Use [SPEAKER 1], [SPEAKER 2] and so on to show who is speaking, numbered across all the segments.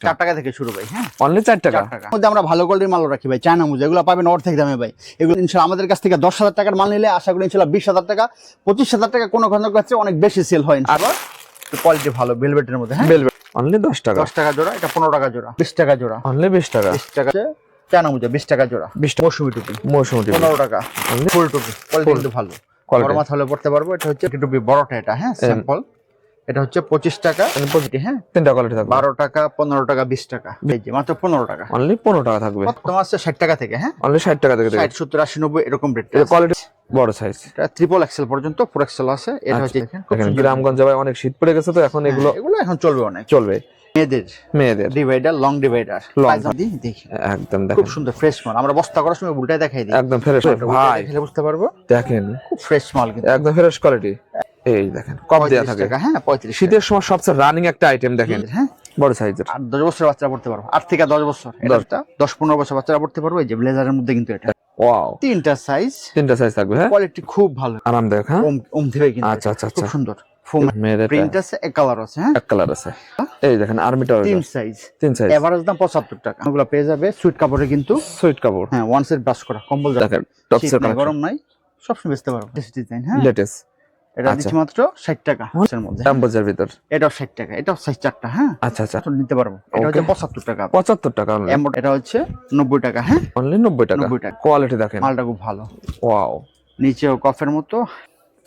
[SPEAKER 1] চার টাকা থেকে শুরু ভাই হ্যাঁ?
[SPEAKER 2] অনলি চার টাকা?
[SPEAKER 1] মধ্যে আমরা ভালো কোয়ালিটির মাল রাখি ভাই চায়না মুজা এগুলো পাবেন অর্ধেক দামে ভাই। এগুলো ইনশাল্লাহ আমাদের কাছ থেকে দশ হাজার টাকার মাল নিলে আশা করি ইনশাল্লাহ বিশ হাজার টাকা পঁচিশ হাজার টাকা কোনো কোনো কাছে অনেক বেশি সেল হয় আবার কোয়ালিটি ভালো ভেলভেটের মধ্যে হ্যাঁ?
[SPEAKER 2] বেলভেট অনলি দশ টাকা।
[SPEAKER 1] দশ টাকা জোড়া এটা পনেরো টাকা জোড়া বিশ টাকা জোড়া।
[SPEAKER 2] অনলি বিশ টাকা।
[SPEAKER 1] বিশ টাকা চায়না মুজা বিশ টাকা জোড়া
[SPEAKER 2] বিশ
[SPEAKER 1] মৌসুমি টুপি।
[SPEAKER 2] মৌসুমি টিভি
[SPEAKER 1] পনেরো টাকা। ফুল টুপি কোয়ালিটি ভালো। হলে পড়তে পারব এটা হচ্ছে টুপি বড়টা এটা হ্যাঁ স্যাম্পল এটা হচ্ছে পঁচিশ টাকা। হ্যাঁ?
[SPEAKER 2] তিনটা কোয়ালিটি থাকবে।
[SPEAKER 1] বারো টাকা পনেরো টাকা বিশ টাকা। মাত্র পনেরো টাকা।
[SPEAKER 2] অনলি পনেরো টাকা থাকবে।
[SPEAKER 1] তোমার আছে? ষাট টাকা থেকে হ্যাঁ?
[SPEAKER 2] অনলি ষাট টাকা থেকে
[SPEAKER 1] ষাট সত্তর আশি নব্বই এরকম রেট
[SPEAKER 2] কোয়ালিটি বড় সাইজ
[SPEAKER 1] ট্রিপল এক্সেল পর্যন্ত ফোর এক্সেল আছে। এটা হচ্ছে দেখেন খুব
[SPEAKER 2] গ্রামগঞ্জে ভাই অনেক শীত পড়ে গেছে তো এখন
[SPEAKER 1] হ্যাঁ,
[SPEAKER 2] এগুলো
[SPEAKER 1] এগুলো এখন চলবে অনেক।
[SPEAKER 2] চলবে।
[SPEAKER 1] মেয়েদের।
[SPEAKER 2] মেয়েদের।
[SPEAKER 1] Divider long divider. দেখি
[SPEAKER 2] একদম
[SPEAKER 1] খুব সুন্দর ফ্রেশ মাল। আমরা বস্তা করার সময় উল্টাই দেখাই দিই।
[SPEAKER 2] একদম ফ্রেশ ভাই।
[SPEAKER 1] বুঝতে পারব?
[SPEAKER 2] দেখেন।
[SPEAKER 1] খুব ফ্রেশ মাল কিন্তু।
[SPEAKER 2] একদম ফ্রেশ কোয়ালিটি এই দেখেন কপ দেয়া থাকে।
[SPEAKER 1] হ্যাঁ পঁয়ত্রিশ
[SPEAKER 2] শীতের সময় সবচেয়ে রানিং একটা আইটেম দেখেন
[SPEAKER 1] হ্যাঁ
[SPEAKER 2] বড় সাইজের
[SPEAKER 1] আর দশ বছরের বাচ্চারা পড়তে পারব। আট থেকে দশ বছর এটা দশ। পনেরো বছর বাচ্চারা পড়তে পারব। এই যে ব্লেজারের মধ্যে কিন্তু এটা।
[SPEAKER 2] ওয়াও
[SPEAKER 1] তিনটা সাইজ
[SPEAKER 2] তিনটা সাইজ থাকবে হ্যাঁ?
[SPEAKER 1] কোয়ালিটি খুব ভালো।
[SPEAKER 2] আরামদায়ক হ্যাঁ?
[SPEAKER 1] ওম কিন্তু
[SPEAKER 2] আচ্ছা, আচ্ছা,
[SPEAKER 1] খুব
[SPEAKER 2] আচ্ছা।
[SPEAKER 1] সুন্দর। প্রিন্ট আছে এক কালার আছে হ্যাঁ?
[SPEAKER 2] এক কালার আছে। এই দেখেন আর্মিটা
[SPEAKER 1] তিন সাইজ
[SPEAKER 2] তিন সাইজ
[SPEAKER 1] এভারেজ দাম পঁচাত্তর টাকা। ওগুলো পেয়ে যাবে সুইট কাপড়ে কিন্তু।
[SPEAKER 2] সুইট কাপড়।
[SPEAKER 1] হ্যাঁ ওয়ান সেট ব্রাশ করা কম্বল
[SPEAKER 2] দেখেন
[SPEAKER 1] গরম নাই সবসময় বেচতে পারব। ডিজাইন হ্যাঁ?
[SPEAKER 2] লেটেস্ট
[SPEAKER 1] এটা। দিচ্ছি মাত্র ষাট টাকা এর মধ্যে।
[SPEAKER 2] অ্যাম্বোজার ভিতর।
[SPEAKER 1] এটাও ষাট টাকা এটাও সাইজ চারটা হ্যাঁ?
[SPEAKER 2] আচ্ছা আচ্ছা।
[SPEAKER 1] নিতে পারব। এটা হচ্ছে পঁচাত্তর টাকা।
[SPEAKER 2] পঁচাত্তর টাকা
[SPEAKER 1] এমন এটা হচ্ছে নব্বই টাকা হ্যাঁ?
[SPEAKER 2] অনলি নব্বই টাকা।
[SPEAKER 1] নব্বই টাকা।
[SPEAKER 2] কোয়ালিটি দেখেন।
[SPEAKER 1] মালটা খুব ভালো।
[SPEAKER 2] ওয়াও
[SPEAKER 1] নিচেও কফের মতো।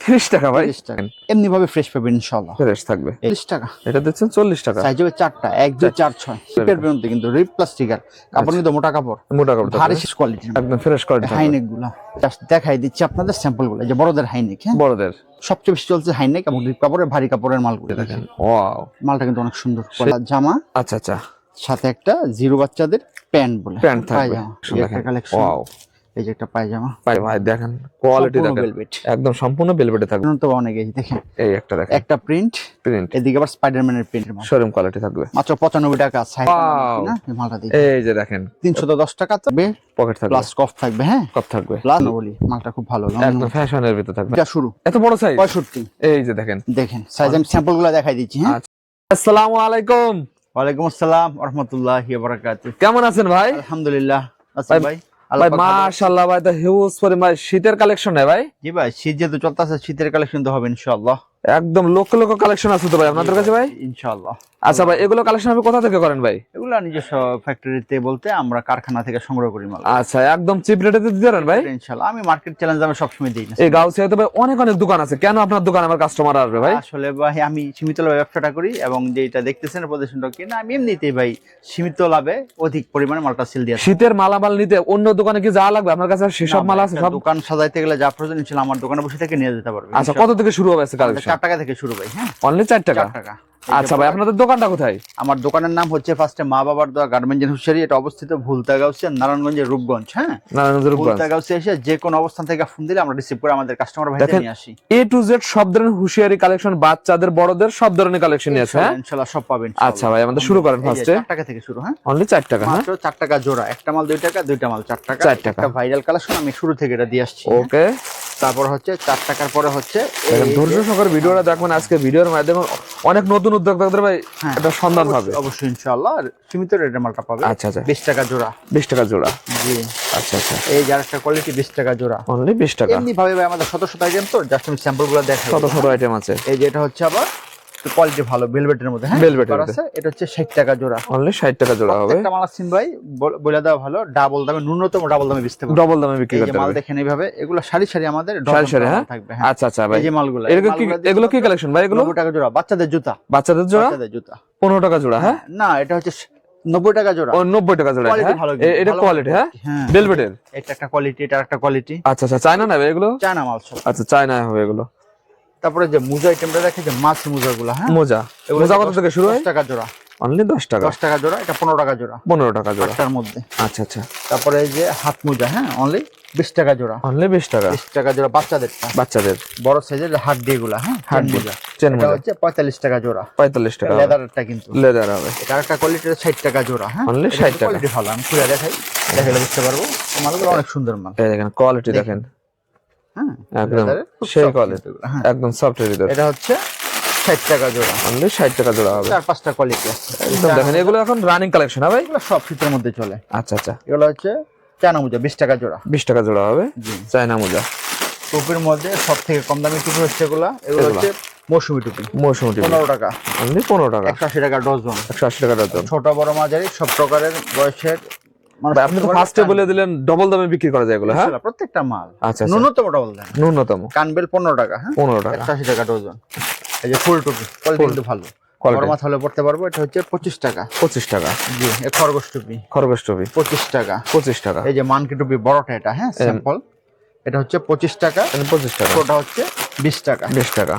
[SPEAKER 2] তিরিশ টাকা ভাই।
[SPEAKER 1] টাকা। এমনি ভাবে ফ্রেশ পাবেন ইনশাল্লাহ
[SPEAKER 2] ফ্রেশ থাকবে।
[SPEAKER 1] তিরিশ টাকা।
[SPEAKER 2] এটা দিচ্ছেন চল্লিশ টাকা।
[SPEAKER 1] সাইজ হবে চারটা এক দুই চার ছয়। শিপের পর্যন্ত কিন্তু রিপ প্লাস্টিকার কাপড় কিন্তু মোটা কাপড়।
[SPEAKER 2] মোটা কাপড়
[SPEAKER 1] ভারী কোয়ালিটি
[SPEAKER 2] একদম ফ্রেশ কোয়ালিটি
[SPEAKER 1] হাইনেকগুলা। জাস্ট দেখাই দিচ্ছি আপনাদের স্যাম্পলগুলো। যে বড়দের হাইনেক হ্যাঁ?
[SPEAKER 2] বড়দের।
[SPEAKER 1] সবচেয়ে বেশি চলছে হাইনেক এবং রিপ কাপড়ের ভারী কাপড়ের মালগুলো দেখেন।
[SPEAKER 2] ওয়াও
[SPEAKER 1] মালটা কিন্তু অনেক সুন্দর। জামা।
[SPEAKER 2] আচ্ছা আচ্ছা।
[SPEAKER 1] সাথে একটা জিরো বাচ্চাদের প্যান্ট বলে।
[SPEAKER 2] প্যান্ট থাকবে।
[SPEAKER 1] একটা কালেকশন
[SPEAKER 2] ওয়াও
[SPEAKER 1] এই যে একটা পায়জামা।
[SPEAKER 2] ভাই ভাই দেখেন কোয়ালিটি দেখেন একদম সম্পূর্ণ বেলবেটে থাকবে।
[SPEAKER 1] তো অনেক এই দেখেন
[SPEAKER 2] এই একটা দেখেন।
[SPEAKER 1] একটা প্রিন্ট
[SPEAKER 2] প্রিন্ট
[SPEAKER 1] এদিকে আবার স্পাইডারম্যানের প্রিন্টের মাল
[SPEAKER 2] শোরুম কোয়ালিটি থাকবে।
[SPEAKER 1] মাত্র পঁচানব্বই টাকা সাইজ না? মালটা
[SPEAKER 2] এই যে দেখেন।
[SPEAKER 1] তিনশো দশ টাকা থাকবে।
[SPEAKER 2] পকেট থাকবে।
[SPEAKER 1] প্লাস কফ থাকবে হ্যাঁ?
[SPEAKER 2] কপ থাকবে।
[SPEAKER 1] প্লাস বলি মালটা খুব ভালো
[SPEAKER 2] একদম ফ্যাশনের ভিতরে থাকবে।
[SPEAKER 1] এটা শুরু।
[SPEAKER 2] এত বড় সাইজ
[SPEAKER 1] পঁয়ষট্টি।
[SPEAKER 2] এই যে দেখেন।
[SPEAKER 1] দেখেন সাইজ আমি স্যাম্পলগুলো দেখাই দিচ্ছি হ্যাঁ?
[SPEAKER 2] আচ্ছা। আসসালামু আলাইকুম।
[SPEAKER 1] ওয়ালাইকুম আসসালাম রহমতুল্লাহ বারাকাতু
[SPEAKER 2] কেমন আছেন ভাই?
[SPEAKER 1] আলহামদুলিল্লাহ আছি
[SPEAKER 2] ভাই-
[SPEAKER 1] ভাই আল্লাহ
[SPEAKER 2] ভাই মাশাআল্লাহ ভাই তো হিউজ পরিমাণ শীতের কালেকশন ভাই।
[SPEAKER 1] জি ভাই শীত যেহেতু চলতেছে শীতের কালেকশন তো হবে ইনশাআল্লাহ।
[SPEAKER 2] একদম লক্ষ লক্ষ কালেকশন আছে তো ভাই আপনাদের কাছে ভাই?
[SPEAKER 1] ইনশাআল্লাহ।
[SPEAKER 2] আচ্ছা ভাই এগুলো কালেকশন আপনি কোথা থেকে করেন ভাই?
[SPEAKER 1] এগুলো নিজস্ব ফ্যাক্টরিতে বলতে আমরা কারখানা থেকে সংগ্রহ করি মাল।
[SPEAKER 2] আচ্ছা একদম চিপ রেটে দিতে পারেন ভাই?
[SPEAKER 1] ইনশাআল্লাহ। আমি মার্কেট চ্যালেঞ্জ আমি সবসময় দিই না।
[SPEAKER 2] এই গাউসিয়াতে ভাই অনেক অনেক দোকান আছে। কেন আপনার দোকান আমার কাস্টমার আসবে ভাই?
[SPEAKER 1] আসলে ভাই আমি সীমিত লাভে ব্যবসাটা করি এবং যেটা দেখতেছেন প্রদর্শনটা কিনা আমি এমনিতেই ভাই সীমিত লাভে অধিক পরিমাণে মালটা সেল দিয়ে
[SPEAKER 2] শীতের মালামাল নিতে অন্য দোকানে কি যা লাগবে? আপনার কাছে সেসব মাল আছে সব?
[SPEAKER 1] দোকান সাজাইতে গেলে যা প্রয়োজন ইনশাআল্লাহ আমার দোকানে বসে থেকে নিয়ে যেতে পারবে।
[SPEAKER 2] আচ্ছা কত থেকে শুরু হবে
[SPEAKER 1] আমাদের
[SPEAKER 2] কালেকশন
[SPEAKER 1] চার টাকা থেকে শুরু ভাই হ্যাঁ?
[SPEAKER 2] অনলি চার টাকা?
[SPEAKER 1] টাকা।
[SPEAKER 2] আচ্ছা ভাই আপনাদের দোকানটা কোথায়?
[SPEAKER 1] আমার দোকানের নাম হচ্ছে ফার্স্টে মা বাবার দোয়া গার্মেন্টস হুশিয়ারি এটা অবস্থিত ভুলতাগাউসিয়া নারায়ণগঞ্জের রূপগঞ্জ হ্যাঁ?
[SPEAKER 2] নারায়ণগঞ্জ রূপগঞ্জ।
[SPEAKER 1] ভুলতাগাউসিয়া এসে যে কোনো অবস্থান থেকে ফোন দিলে আমরা রিসিভ করে আমাদের কাস্টমার ভাইদের নিয়ে আসি।
[SPEAKER 2] এ টু জেড সব ধরনের হুঁশিয়ারি কালেকশন বাচ্চাদের বড়দের সব ধরনের কালেকশন আছে হ্যাঁ?
[SPEAKER 1] ইনশাআল্লাহ সব পাবেন
[SPEAKER 2] আচ্ছা ভাই, আমাদের শুরু করেন এ।
[SPEAKER 1] চার টাকা থেকে শুরু হ্যাঁ?
[SPEAKER 2] অনলি চার টাকা হ্যাঁ?
[SPEAKER 1] মাত্র চার টাকা জোড়া একটা মাল দুই টাকা দুইটা মাল চার টাকা।
[SPEAKER 2] চার টাকা।
[SPEAKER 1] ভাইরাল কালেকশন আমি শুরু থেকে এটা দিয়ে আসছি
[SPEAKER 2] ওকে
[SPEAKER 1] তারপর হচ্ছে চার টাকার পরে হচ্ছে
[SPEAKER 2] ধৈর্য সহকারে ভিডিওটা দেখবেন আজকে ভিডিওর মাধ্যমে অনেক নতুন উদ্যোক্তাদের ভাই একটা সন্ধান হবে।
[SPEAKER 1] অবশ্যই- ইনশাআল্লাহ। আর সীমিত রেটের মালটা পাবে।
[SPEAKER 2] আচ্ছা আচ্ছা।
[SPEAKER 1] বিশ টাকা জোড়া।
[SPEAKER 2] বিশ টাকা জোড়া।
[SPEAKER 1] জি।
[SPEAKER 2] আচ্ছা আচ্ছা।
[SPEAKER 1] এই যার একটা কোয়ালিটি বিশ টাকা জোড়া।
[SPEAKER 2] অনলি বিশ টাকা।
[SPEAKER 1] এমনি ভাবে ভাই আমাদের শত শত আইটেম তো জাস্ট আমি স্যাম্পলগুলো দেখাই।
[SPEAKER 2] শত শত আইটেম আছে।
[SPEAKER 1] এই যেটা হচ্ছে আবার কোয়ালিটি ভালো ভেলভেটের মধ্যে হ্যাঁ?
[SPEAKER 2] এর
[SPEAKER 1] আছে এটা হচ্ছে ষাট টাকা জোড়া।
[SPEAKER 2] অনলি ষাট টাকা জোড়া হবে।
[SPEAKER 1] একটা মাল আসছেন ভাই বলে দেওয়া ভালো ডাবল দামে ন্যূনতম ডাবল দামে বেচতে পারব।
[SPEAKER 2] ডবল দামে বিক্রি করতে
[SPEAKER 1] মাল দেখেন এইভাবে এগুলো সারি সারি আমাদের
[SPEAKER 2] সারি সারি, হ্যাঁ?
[SPEAKER 1] হ্যাঁ।
[SPEAKER 2] আচ্ছা আচ্ছা ভাই।
[SPEAKER 1] এই যে মালগুলো
[SPEAKER 2] এগুলো কি এগুলো কি কালেকশন ভাই এগুলো?
[SPEAKER 1] নব্বই টাকা জোড়া বাচ্চাদের জুতা।
[SPEAKER 2] বাচ্চাদের জোড়া
[SPEAKER 1] বাচ্চাদের জুতা।
[SPEAKER 2] পনেরো টাকা জোড়া হ্যাঁ?
[SPEAKER 1] না এটা হচ্ছে নব্বই টাকা জোড়া।
[SPEAKER 2] ও নব্বই টাকা জোড়া
[SPEAKER 1] কোয়ালিটি
[SPEAKER 2] হ্যাঁ?
[SPEAKER 1] ভালো
[SPEAKER 2] এটা কোয়ালিটি হ্যাঁ?
[SPEAKER 1] হ্যাঁ।
[SPEAKER 2] বেলভেটের
[SPEAKER 1] এটা একটা কোয়ালিটি এটা একটা কোয়ালিটি
[SPEAKER 2] আচ্ছা আচ্ছা চায়না নেবে এগুলো?
[SPEAKER 1] চায়না মাল
[SPEAKER 2] আচ্ছা চায়না হবে এগুলো।
[SPEAKER 1] তারপরে যে মুজা আইটেমটা দেখে যে মাছ মুজা গুলা হ্যাঁ?
[SPEAKER 2] মোজা। মোজা কত থেকে শুরু হয়?
[SPEAKER 1] টাকা জোড়া।
[SPEAKER 2] অনলি দশ টাকা?
[SPEAKER 1] দশ টাকা জোড়া এটা পনেরো টাকা জোড়া।
[SPEAKER 2] পনেরো টাকা জোড়া।
[SPEAKER 1] একটার মধ্যে।
[SPEAKER 2] আচ্ছা আচ্ছা।
[SPEAKER 1] তারপরে এই যে হাত মোজা হ্যাঁ? অনলি বিশ টাকা জোড়া।
[SPEAKER 2] অনলি বিশ টাকা?
[SPEAKER 1] বিশ টাকা জোড়া বাচ্চাদেরটা।
[SPEAKER 2] বাচ্চাদের?
[SPEAKER 1] বড় সাইজের হাত দিয়ে গুলা হ্যাঁ?
[SPEAKER 2] হাত।
[SPEAKER 1] মোজা।
[SPEAKER 2] চেন মোজা।
[SPEAKER 1] হচ্ছে পঁয়তাল্লিশ টাকা জোড়া।
[SPEAKER 2] পঁয়তাল্লিশ টাকা
[SPEAKER 1] লেদারটা কিন্তু।
[SPEAKER 2] লেদার হবে।
[SPEAKER 1] এটা একটা কোয়ালিটি ষাট টাকা জোড়া হ্যাঁ?
[SPEAKER 2] অনলি 60 টাকা।
[SPEAKER 1] কোয়ালিটি ভালো আমি খুলে দেখাই। দেখালে বুঝতে পারব। মালগুলো অনেক সুন্দর মাল।
[SPEAKER 2] দেখেন কোয়ালিটি দেখেন।
[SPEAKER 1] হ্যাঁ
[SPEAKER 2] একদম সেই কোয়ালিটি
[SPEAKER 1] হ্যাঁ।
[SPEAKER 2] একদম ভিতর।
[SPEAKER 1] এটা হচ্ছে ষাট টাকা জোড়া।
[SPEAKER 2] অনলি ষাট টাকা জোড়া হবে।
[SPEAKER 1] চার পাঁচটা কোয়ালিটি আছে।
[SPEAKER 2] একদম দেখেন এগুলো এখন রানিং কালেকশন হবে
[SPEAKER 1] এগুলো সব শীতের মধ্যে চলে।
[SPEAKER 2] আচ্ছা আচ্ছা।
[SPEAKER 1] এগুলো হচ্ছে চায়না মোজা বিশ টাকা জোড়া।
[SPEAKER 2] বিশ টাকা জোড়া হবে চায়না মোজা।
[SPEAKER 1] টুপির মধ্যে সব থেকে কম দামি টুপি হচ্ছে এগুলা। এগুলো হচ্ছে মৌসুমি টুপি।
[SPEAKER 2] মৌসুমি টিভি
[SPEAKER 1] পনেরো টাকা।
[SPEAKER 2] অনলি পনেরো টাকা।
[SPEAKER 1] একশো আশি টাকা ডজন।
[SPEAKER 2] একশো আশি টাকা ডজন।
[SPEAKER 1] ছোট বড় মাঝারি সব প্রকারের বয়সের
[SPEAKER 2] আপনি তো ফার্স্টে বলে দিলেন ডবল দামে বিক্রি করা যায় এগুলো হ্যাঁ?
[SPEAKER 1] প্রত্যেকটা মাল।
[SPEAKER 2] আচ্ছা আচ্ছা।
[SPEAKER 1] ন্যূনতম ডবল
[SPEAKER 2] ন্যূনতম।
[SPEAKER 1] কানবেল পনেরো টাকা হ্যাঁ?
[SPEAKER 2] পনেরো টাকা।
[SPEAKER 1] আশি টাকা ডজন। এই যে ফুল টুপি কোয়ালিটি কিন্তু ভালো। হলে পড়তে পারব এটা হচ্ছে পঁচিশ টাকা।
[SPEAKER 2] পঁচিশ টাকা।
[SPEAKER 1] জি এ খরগোশ টুপি।
[SPEAKER 2] খরগোশ টুপি।
[SPEAKER 1] পঁচিশ টাকা।
[SPEAKER 2] পঁচিশ টাকা।
[SPEAKER 1] এই যে মানকি টুপি বড়টা এটা হ্যাঁ? স্যাম্পল এটা হচ্ছে পঁচিশ টাকা।
[SPEAKER 2] পঁচিশ টাকা।
[SPEAKER 1] ছোটটা হচ্ছে বিশ টাকা।
[SPEAKER 2] বিশ টাকা।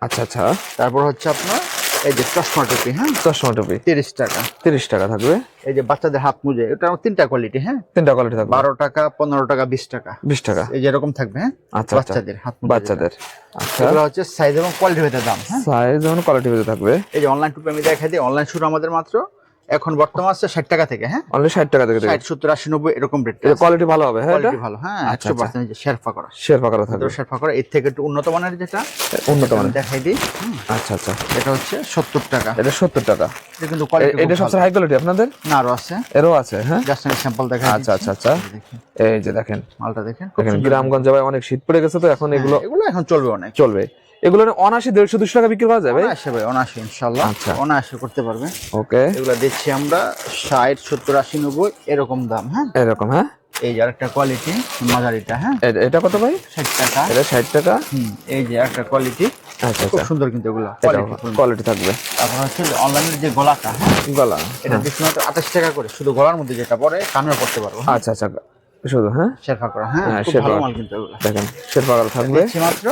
[SPEAKER 2] আচ্ছা আচ্ছা।
[SPEAKER 1] তারপর হচ্ছে আপনার এই যে চশমা টুপি হ্যাঁ?
[SPEAKER 2] চশমা টুপি।
[SPEAKER 1] তিরিশ টাকা।
[SPEAKER 2] তিরিশ টাকা থাকবে।
[SPEAKER 1] এই যে বাচ্চাদের হাত মুজে এটা তিনটা কোয়ালিটি হ্যাঁ?
[SPEAKER 2] তিনটা কোয়ালিটি থাকবে।
[SPEAKER 1] বারো টাকা পনেরো টাকা বিশ টাকা।
[SPEAKER 2] বিশ টাকা।
[SPEAKER 1] এই যে এরকম থাকবে হ্যাঁ?
[SPEAKER 2] আচ্ছা আচ্ছা।
[SPEAKER 1] বাচ্চাদের হাত
[SPEAKER 2] বাচ্চাদের। আচ্ছা।
[SPEAKER 1] এগুলো হচ্ছে সাইজ এবং কোয়ালিটি ভেদে দাম হ্যাঁ?
[SPEAKER 2] সাইজ এবং কোয়ালিটি ভেদে থাকবে।
[SPEAKER 1] এই যে অনলাইন টুপি আমি দেখাই দিই অনলাইন শুরু আমাদের মাত্র এখন বর্তমান আছে ষাট টাকা থেকে হ্যাঁ?
[SPEAKER 2] অনলি ষাট টাকা থেকে
[SPEAKER 1] ষাট সত্তর আশি নব্বই এরকম রেট
[SPEAKER 2] কোয়ালিটি ভালো হবে হ্যাঁ
[SPEAKER 1] কোয়ালিটি ভালো হ্যাঁ
[SPEAKER 2] আচ্ছা,
[SPEAKER 1] একশো
[SPEAKER 2] আচ্ছা।
[SPEAKER 1] পার্সেন্ট শেরফা করা।
[SPEAKER 2] শের পাকারও থাকবে।
[SPEAKER 1] শেরফা করা এর থেকে একটু উন্নত মানের যেটা
[SPEAKER 2] উন্নত মানের।
[SPEAKER 1] দেখাই দিই
[SPEAKER 2] আচ্ছা আচ্ছা।
[SPEAKER 1] এটা হচ্ছে সত্তর টাকা।
[SPEAKER 2] এটা সত্তর টাকা।
[SPEAKER 1] এটা কিন্তু কোয়ালিটি
[SPEAKER 2] এটা সবচেয়ে হাই কোয়ালিটি আপনাদের?
[SPEAKER 1] না আরও আছে।
[SPEAKER 2] এরও আছে হ্যাঁ?
[SPEAKER 1] জাস্ট আমি স্যাম্পল দেখাই
[SPEAKER 2] আচ্ছা আচ্ছা আচ্ছা। এই যে দেখেন।
[SPEAKER 1] মালটা দেখেন
[SPEAKER 2] দেখেন গ্রামগঞ্জে ভাই অনেক শীত পড়ে গেছে তো এখন এগুলো
[SPEAKER 1] হ্যাঁ, এগুলো এখন চলবে অনেক।
[SPEAKER 2] চলবে। এগুলো অনাশি দেড়শো দুশো টাকা বিক্রি করা যাবে
[SPEAKER 1] অনায়াসে ভাই অনায়াসে ইনশাল্লাহ।
[SPEAKER 2] আচ্ছা।
[SPEAKER 1] অনায়াসে করতে পারবে।
[SPEAKER 2] ওকে।
[SPEAKER 1] এগুলো দিচ্ছি আমরা ষাট সত্তর আশি নব্বই এরকম দাম হ্যাঁ?
[SPEAKER 2] এরকম হ্যাঁ?
[SPEAKER 1] এই যে আরেকটা কোয়ালিটি মাঝারিটা হ্যাঁ?
[SPEAKER 2] এটা কত ভাই?
[SPEAKER 1] ষাট টাকা।
[SPEAKER 2] এটা ষাট টাকা?
[SPEAKER 1] হুম, এই যে একটা কোয়ালিটি
[SPEAKER 2] আচ্ছা
[SPEAKER 1] খুব
[SPEAKER 2] আচ্ছা
[SPEAKER 1] সুন্দর কিন্তু এগুলো।
[SPEAKER 2] কোয়ালিটি থাকবে।
[SPEAKER 1] তারপর হচ্ছে অনলাইনের যে গলাটা হ্যাঁ?
[SPEAKER 2] গলা
[SPEAKER 1] এটা দিচ্ছি মাত্র আঠাশ টাকা করে। শুধু গলার মধ্যে যেটা পরে কানের পড়তে পারব হ্যাঁ?
[SPEAKER 2] আচ্ছা আচ্ছা। শুধু হ্যাঁ?
[SPEAKER 1] শেরফা করা হ্যাঁ?
[SPEAKER 2] হ্যাঁ, শেরফা।
[SPEAKER 1] মাল কিন্তু
[SPEAKER 2] দেখেন শের পাকারও থাকবে।
[SPEAKER 1] মাত্র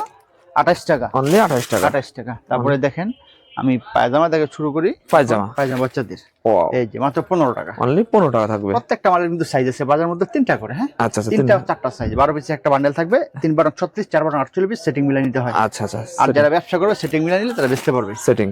[SPEAKER 1] আঠাশ টাকা।
[SPEAKER 2] অনলি আঠাশ টাকা।
[SPEAKER 1] আঠাশ টাকা। তারপরে দেখেন আমি পায়জামা থেকে শুরু করি।
[SPEAKER 2] পায়জামা।
[SPEAKER 1] পায়জামা বাচ্চাদের। এই যে মাত্র পনেরো টাকা।
[SPEAKER 2] অনলি পনেরো টাকা থাকবে।
[SPEAKER 1] প্রত্যেকটা মালের কিন্তু সাইজ আছে বাজার মধ্যে তিনটা করে হ্যাঁ?
[SPEAKER 2] আচ্ছা আচ্ছা
[SPEAKER 1] তিনটা চারটা সাইজ বারো পিসে একটা বান্ডেল থাকবে তিন বারো ছত্রিশ চার বারো আটচল্লিশ পিস সেটিং মিলাই নিতে হয়।
[SPEAKER 2] আচ্ছা আচ্ছা
[SPEAKER 1] আর যারা ব্যবসা করবে সেটিং মিলাই নিলে তারা বেচতে পারবে।
[SPEAKER 2] সেটিং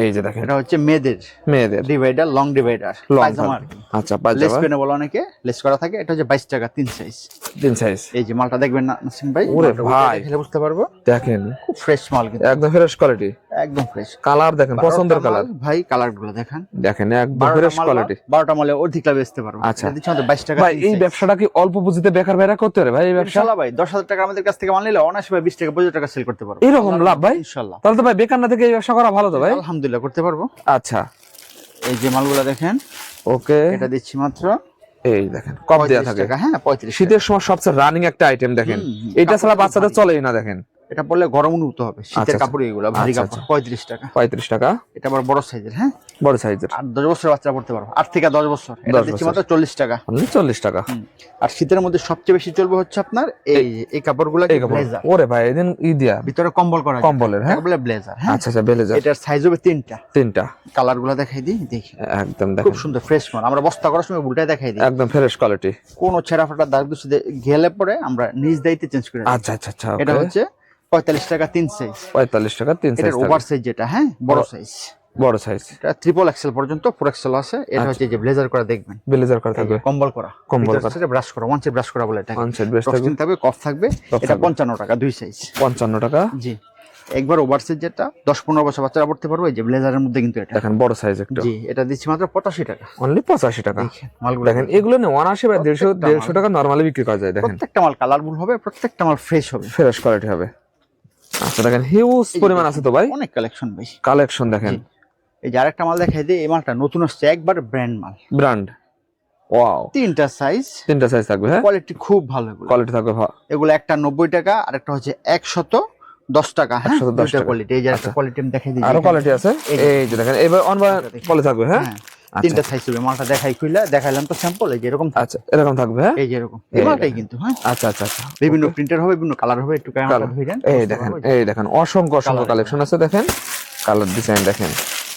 [SPEAKER 2] এই যে দেখেন।
[SPEAKER 1] এটা হচ্ছে মেয়েদের।
[SPEAKER 2] মেয়েদের।
[SPEAKER 1] ডিভাইডার লং ডিভাইডার পায়জামা
[SPEAKER 2] আচ্ছা
[SPEAKER 1] লেস পেনে বলে অনেকে লেস করা থাকে এটা হচ্ছে বাইশ টাকা তিন সাইজ
[SPEAKER 2] তিন সাইজ
[SPEAKER 1] এই যে মালটা দেখবেন না নাসিম ভাই?
[SPEAKER 2] ওরে ভাই।
[SPEAKER 1] বুঝতে পারব।
[SPEAKER 2] দেখেন।
[SPEAKER 1] খুব ফ্রেশ মাল কিন্তু।
[SPEAKER 2] একদম ফ্রেশ কোয়ালিটি
[SPEAKER 1] একদম ফ্রেশ
[SPEAKER 2] কালার দেখেন পছন্দের কালার
[SPEAKER 1] ভাই কালারগুলো দেখেন।
[SPEAKER 2] দেখেন একদম ফ্রেশ কোয়ালিটি
[SPEAKER 1] বারোটা মালে অধিক লাভ বেচতে পারব।
[SPEAKER 2] আচ্ছা।
[SPEAKER 1] আমাদের বাইশ টাকা
[SPEAKER 2] ভাই এই ব্যবসাটা কি অল্প পুঁজিতে বেকার ভাইরা করতে পারে? ভাই এই ব্যবসা?
[SPEAKER 1] ইনশাল্লাহ ভাই দশ হাজার টাকা আমাদের কাছ থেকে মাল নিলে ভাই বিশ টাকা পঁচিশ টাকা সেল করতে পারব।
[SPEAKER 2] এরকম লাভ ভাই?
[SPEAKER 1] ইনশাল্লাহ।
[SPEAKER 2] তাহলে তো ভাই বেকার না থেকে এই ব্যবসা করা ভালো তো ভাই?
[SPEAKER 1] আলহামদুলিল্লাহ করতে পারব।
[SPEAKER 2] আচ্ছা।
[SPEAKER 1] এই যে মালগুলো দেখেন
[SPEAKER 2] ওকে।
[SPEAKER 1] এটা দিচ্ছি মাত্র
[SPEAKER 2] এই দেখেন কম দেওয়া থাকে।
[SPEAKER 1] হ্যাঁ পঁয়ত্রিশ
[SPEAKER 2] শীতের সময় সবচেয়ে রানিং একটা আইটেম দেখেন। এটা ছাড়া বাচ্চাদের চলেই না দেখেন।
[SPEAKER 1] এটা পড়লে গরম অনুভূত হবে শীতের
[SPEAKER 2] আচ্ছা,
[SPEAKER 1] কাপড় এগুলো ভারী
[SPEAKER 2] আচ্ছা,
[SPEAKER 1] কাপড় পঁয়ত্রিশ টাকা।
[SPEAKER 2] পঁয়ত্রিশ টাকা।
[SPEAKER 1] এটা আবার বড় সাইজের হ্যাঁ?
[SPEAKER 2] বড় সাইজের।
[SPEAKER 1] আর দশ বছর বাচ্চা পড়তে পারব। আট থেকে দশ বছর। এটা দিচ্ছি মাত্র চল্লিশ টাকা।
[SPEAKER 2] চল্লিশ টাকা।
[SPEAKER 1] আর শীতের মধ্যে সবচেয়ে বেশি চলবে হচ্ছে আপনার এই এই কাপড়গুলো
[SPEAKER 2] এই কাপড়। ওরে ভাই এদিন ই দিয়া
[SPEAKER 1] ভিতরে কম্বল করা
[SPEAKER 2] কম্বলের হ্যাঁ?
[SPEAKER 1] বলে ব্লেজার হ্যাঁ?
[SPEAKER 2] আচ্ছা আচ্ছা বেলেজার।
[SPEAKER 1] এটার সাইজ হবে তিনটা।
[SPEAKER 2] তিনটা।
[SPEAKER 1] কালারগুলো দেখাই দিই দেখি।
[SPEAKER 2] একদম
[SPEAKER 1] খুব সুন্দর ফ্রেশ মাল আমরা বস্তা করার সময় উল্টাই দেখাই দিই।
[SPEAKER 2] একদম ফ্রেশ কোয়ালিটি
[SPEAKER 1] কোন ছেঁড়া ফাটা দাগ দুষে গেলে পরে আমরা নিজ দায়িত্বে চেঞ্জ করে
[SPEAKER 2] আচ্ছা আচ্ছা আচ্ছা
[SPEAKER 1] এটা হচ্ছে পঁয়তাল্লিশ টাকা তিন সাইজ
[SPEAKER 2] পঁয়তাল্লিশ টাকা তিন সাইজ
[SPEAKER 1] ওভার সাইজ যেটা হ্যাঁ? বড়- সাইজ
[SPEAKER 2] বড় সাইজ
[SPEAKER 1] এটা ট্রিপল এক্সেল পর্যন্ত ফোর এক্সেল আছে। এটা
[SPEAKER 2] আচ্ছা।
[SPEAKER 1] হচ্ছে যে ব্লেজার করা দেখবেন।
[SPEAKER 2] বেলেজার করা থাকবে।
[SPEAKER 1] কম্বল করা।
[SPEAKER 2] কম্বল করা।
[SPEAKER 1] করা ব্রাশ করা ওয়ান সাইড ব্রাশ করা বলে এটা।
[SPEAKER 2] ওয়ান সাইড বেস্ট থাকবে।
[SPEAKER 1] থাকবে কফ থাকবে। এটা
[SPEAKER 2] থাকবে।
[SPEAKER 1] পঞ্চান্ন টাকা দুই সাইজ
[SPEAKER 2] পঞ্চান্ন টাকা।
[SPEAKER 1] জি। একবার ওভার সাইজ যেটা দশ পনেরো বছর বাচ্চারা পড়তে পারবে এই যে ব্লেজারের মধ্যে কিন্তু এটা।
[SPEAKER 2] দেখেন বড় সাইজ একটু।
[SPEAKER 1] জি এটা দিচ্ছি মাত্র পঁচাশি টাকা।
[SPEAKER 2] অনলি পঁচাশি টাকা।
[SPEAKER 1] দেখেন মালগুলো
[SPEAKER 2] দেখেন এগুলো নিয়ে অনাশি বা দেড়শো
[SPEAKER 1] প্রত্যেকটা
[SPEAKER 2] দেড়শো
[SPEAKER 1] মাল।
[SPEAKER 2] টাকা নরমালি বিক্রি করা যায় দেখেন।
[SPEAKER 1] প্রত্যেকটা মাল কালারফুল হবে প্রত্যেকটা মাল ফ্রেশ হবে।
[SPEAKER 2] ফ্রেশ কোয়ালিটি হবে। আচ্ছা দেখেন হিউজ পরিমাণ আছে তো ভাই?
[SPEAKER 1] অনেক কালেকশন ভাই।
[SPEAKER 2] কালেকশন দেখেন।
[SPEAKER 1] এই যে আরেকটা মাল দেখাই দিই এই মালটা নতুন আসছে একবার ব্র্যান্ড মাল।
[SPEAKER 2] ব্র্যান্ড ওয়াও
[SPEAKER 1] তিনটা সাইজ
[SPEAKER 2] তিনটা সাইজ থাকবে হ্যাঁ?
[SPEAKER 1] কোয়ালিটি খুব ভালো এগুলো।
[SPEAKER 2] কোয়ালিটি থাকবে ভা-
[SPEAKER 1] এগুলো একটা নব্বই টাকা আর একটা হচ্ছে একশত দশ টাকা হ্যাঁ?
[SPEAKER 2] 110
[SPEAKER 1] দুইটা। কোয়ালিটি এই যে একটা
[SPEAKER 2] আচ্ছা।
[SPEAKER 1] কোয়ালিটি আমি দেখাই দিই আরও
[SPEAKER 2] কোয়ালিটি আছে?
[SPEAKER 1] এই যে।
[SPEAKER 2] দেখেন এবার অনবার কোয়ালিটি থাকবে হ্যাঁ?
[SPEAKER 1] হ্যাঁ
[SPEAKER 2] আচ্ছা।
[SPEAKER 1] তিনটা সাইজ হবে মালটা দেখাই খুইলা দেখাইলাম তো স্যাম্পল এই যে এরকম।
[SPEAKER 2] আচ্ছা এরকম থাকবে হ্যাঁ?
[SPEAKER 1] এই যে এরকম।
[SPEAKER 2] এই
[SPEAKER 1] মালটাই কিন্তু হ্যাঁ?
[SPEAKER 2] আচ্ছা আচ্ছা আচ্ছা।
[SPEAKER 1] বিভিন্ন প্রিন্টার হবে বিভিন্ন কালার হবে একটু। কালার ধরে
[SPEAKER 2] এই দেখেন এই দেখেন অসংখ্য অসংখ্য কালেকশন আছে দেখেন। কালার ডিজাইন দেখেন।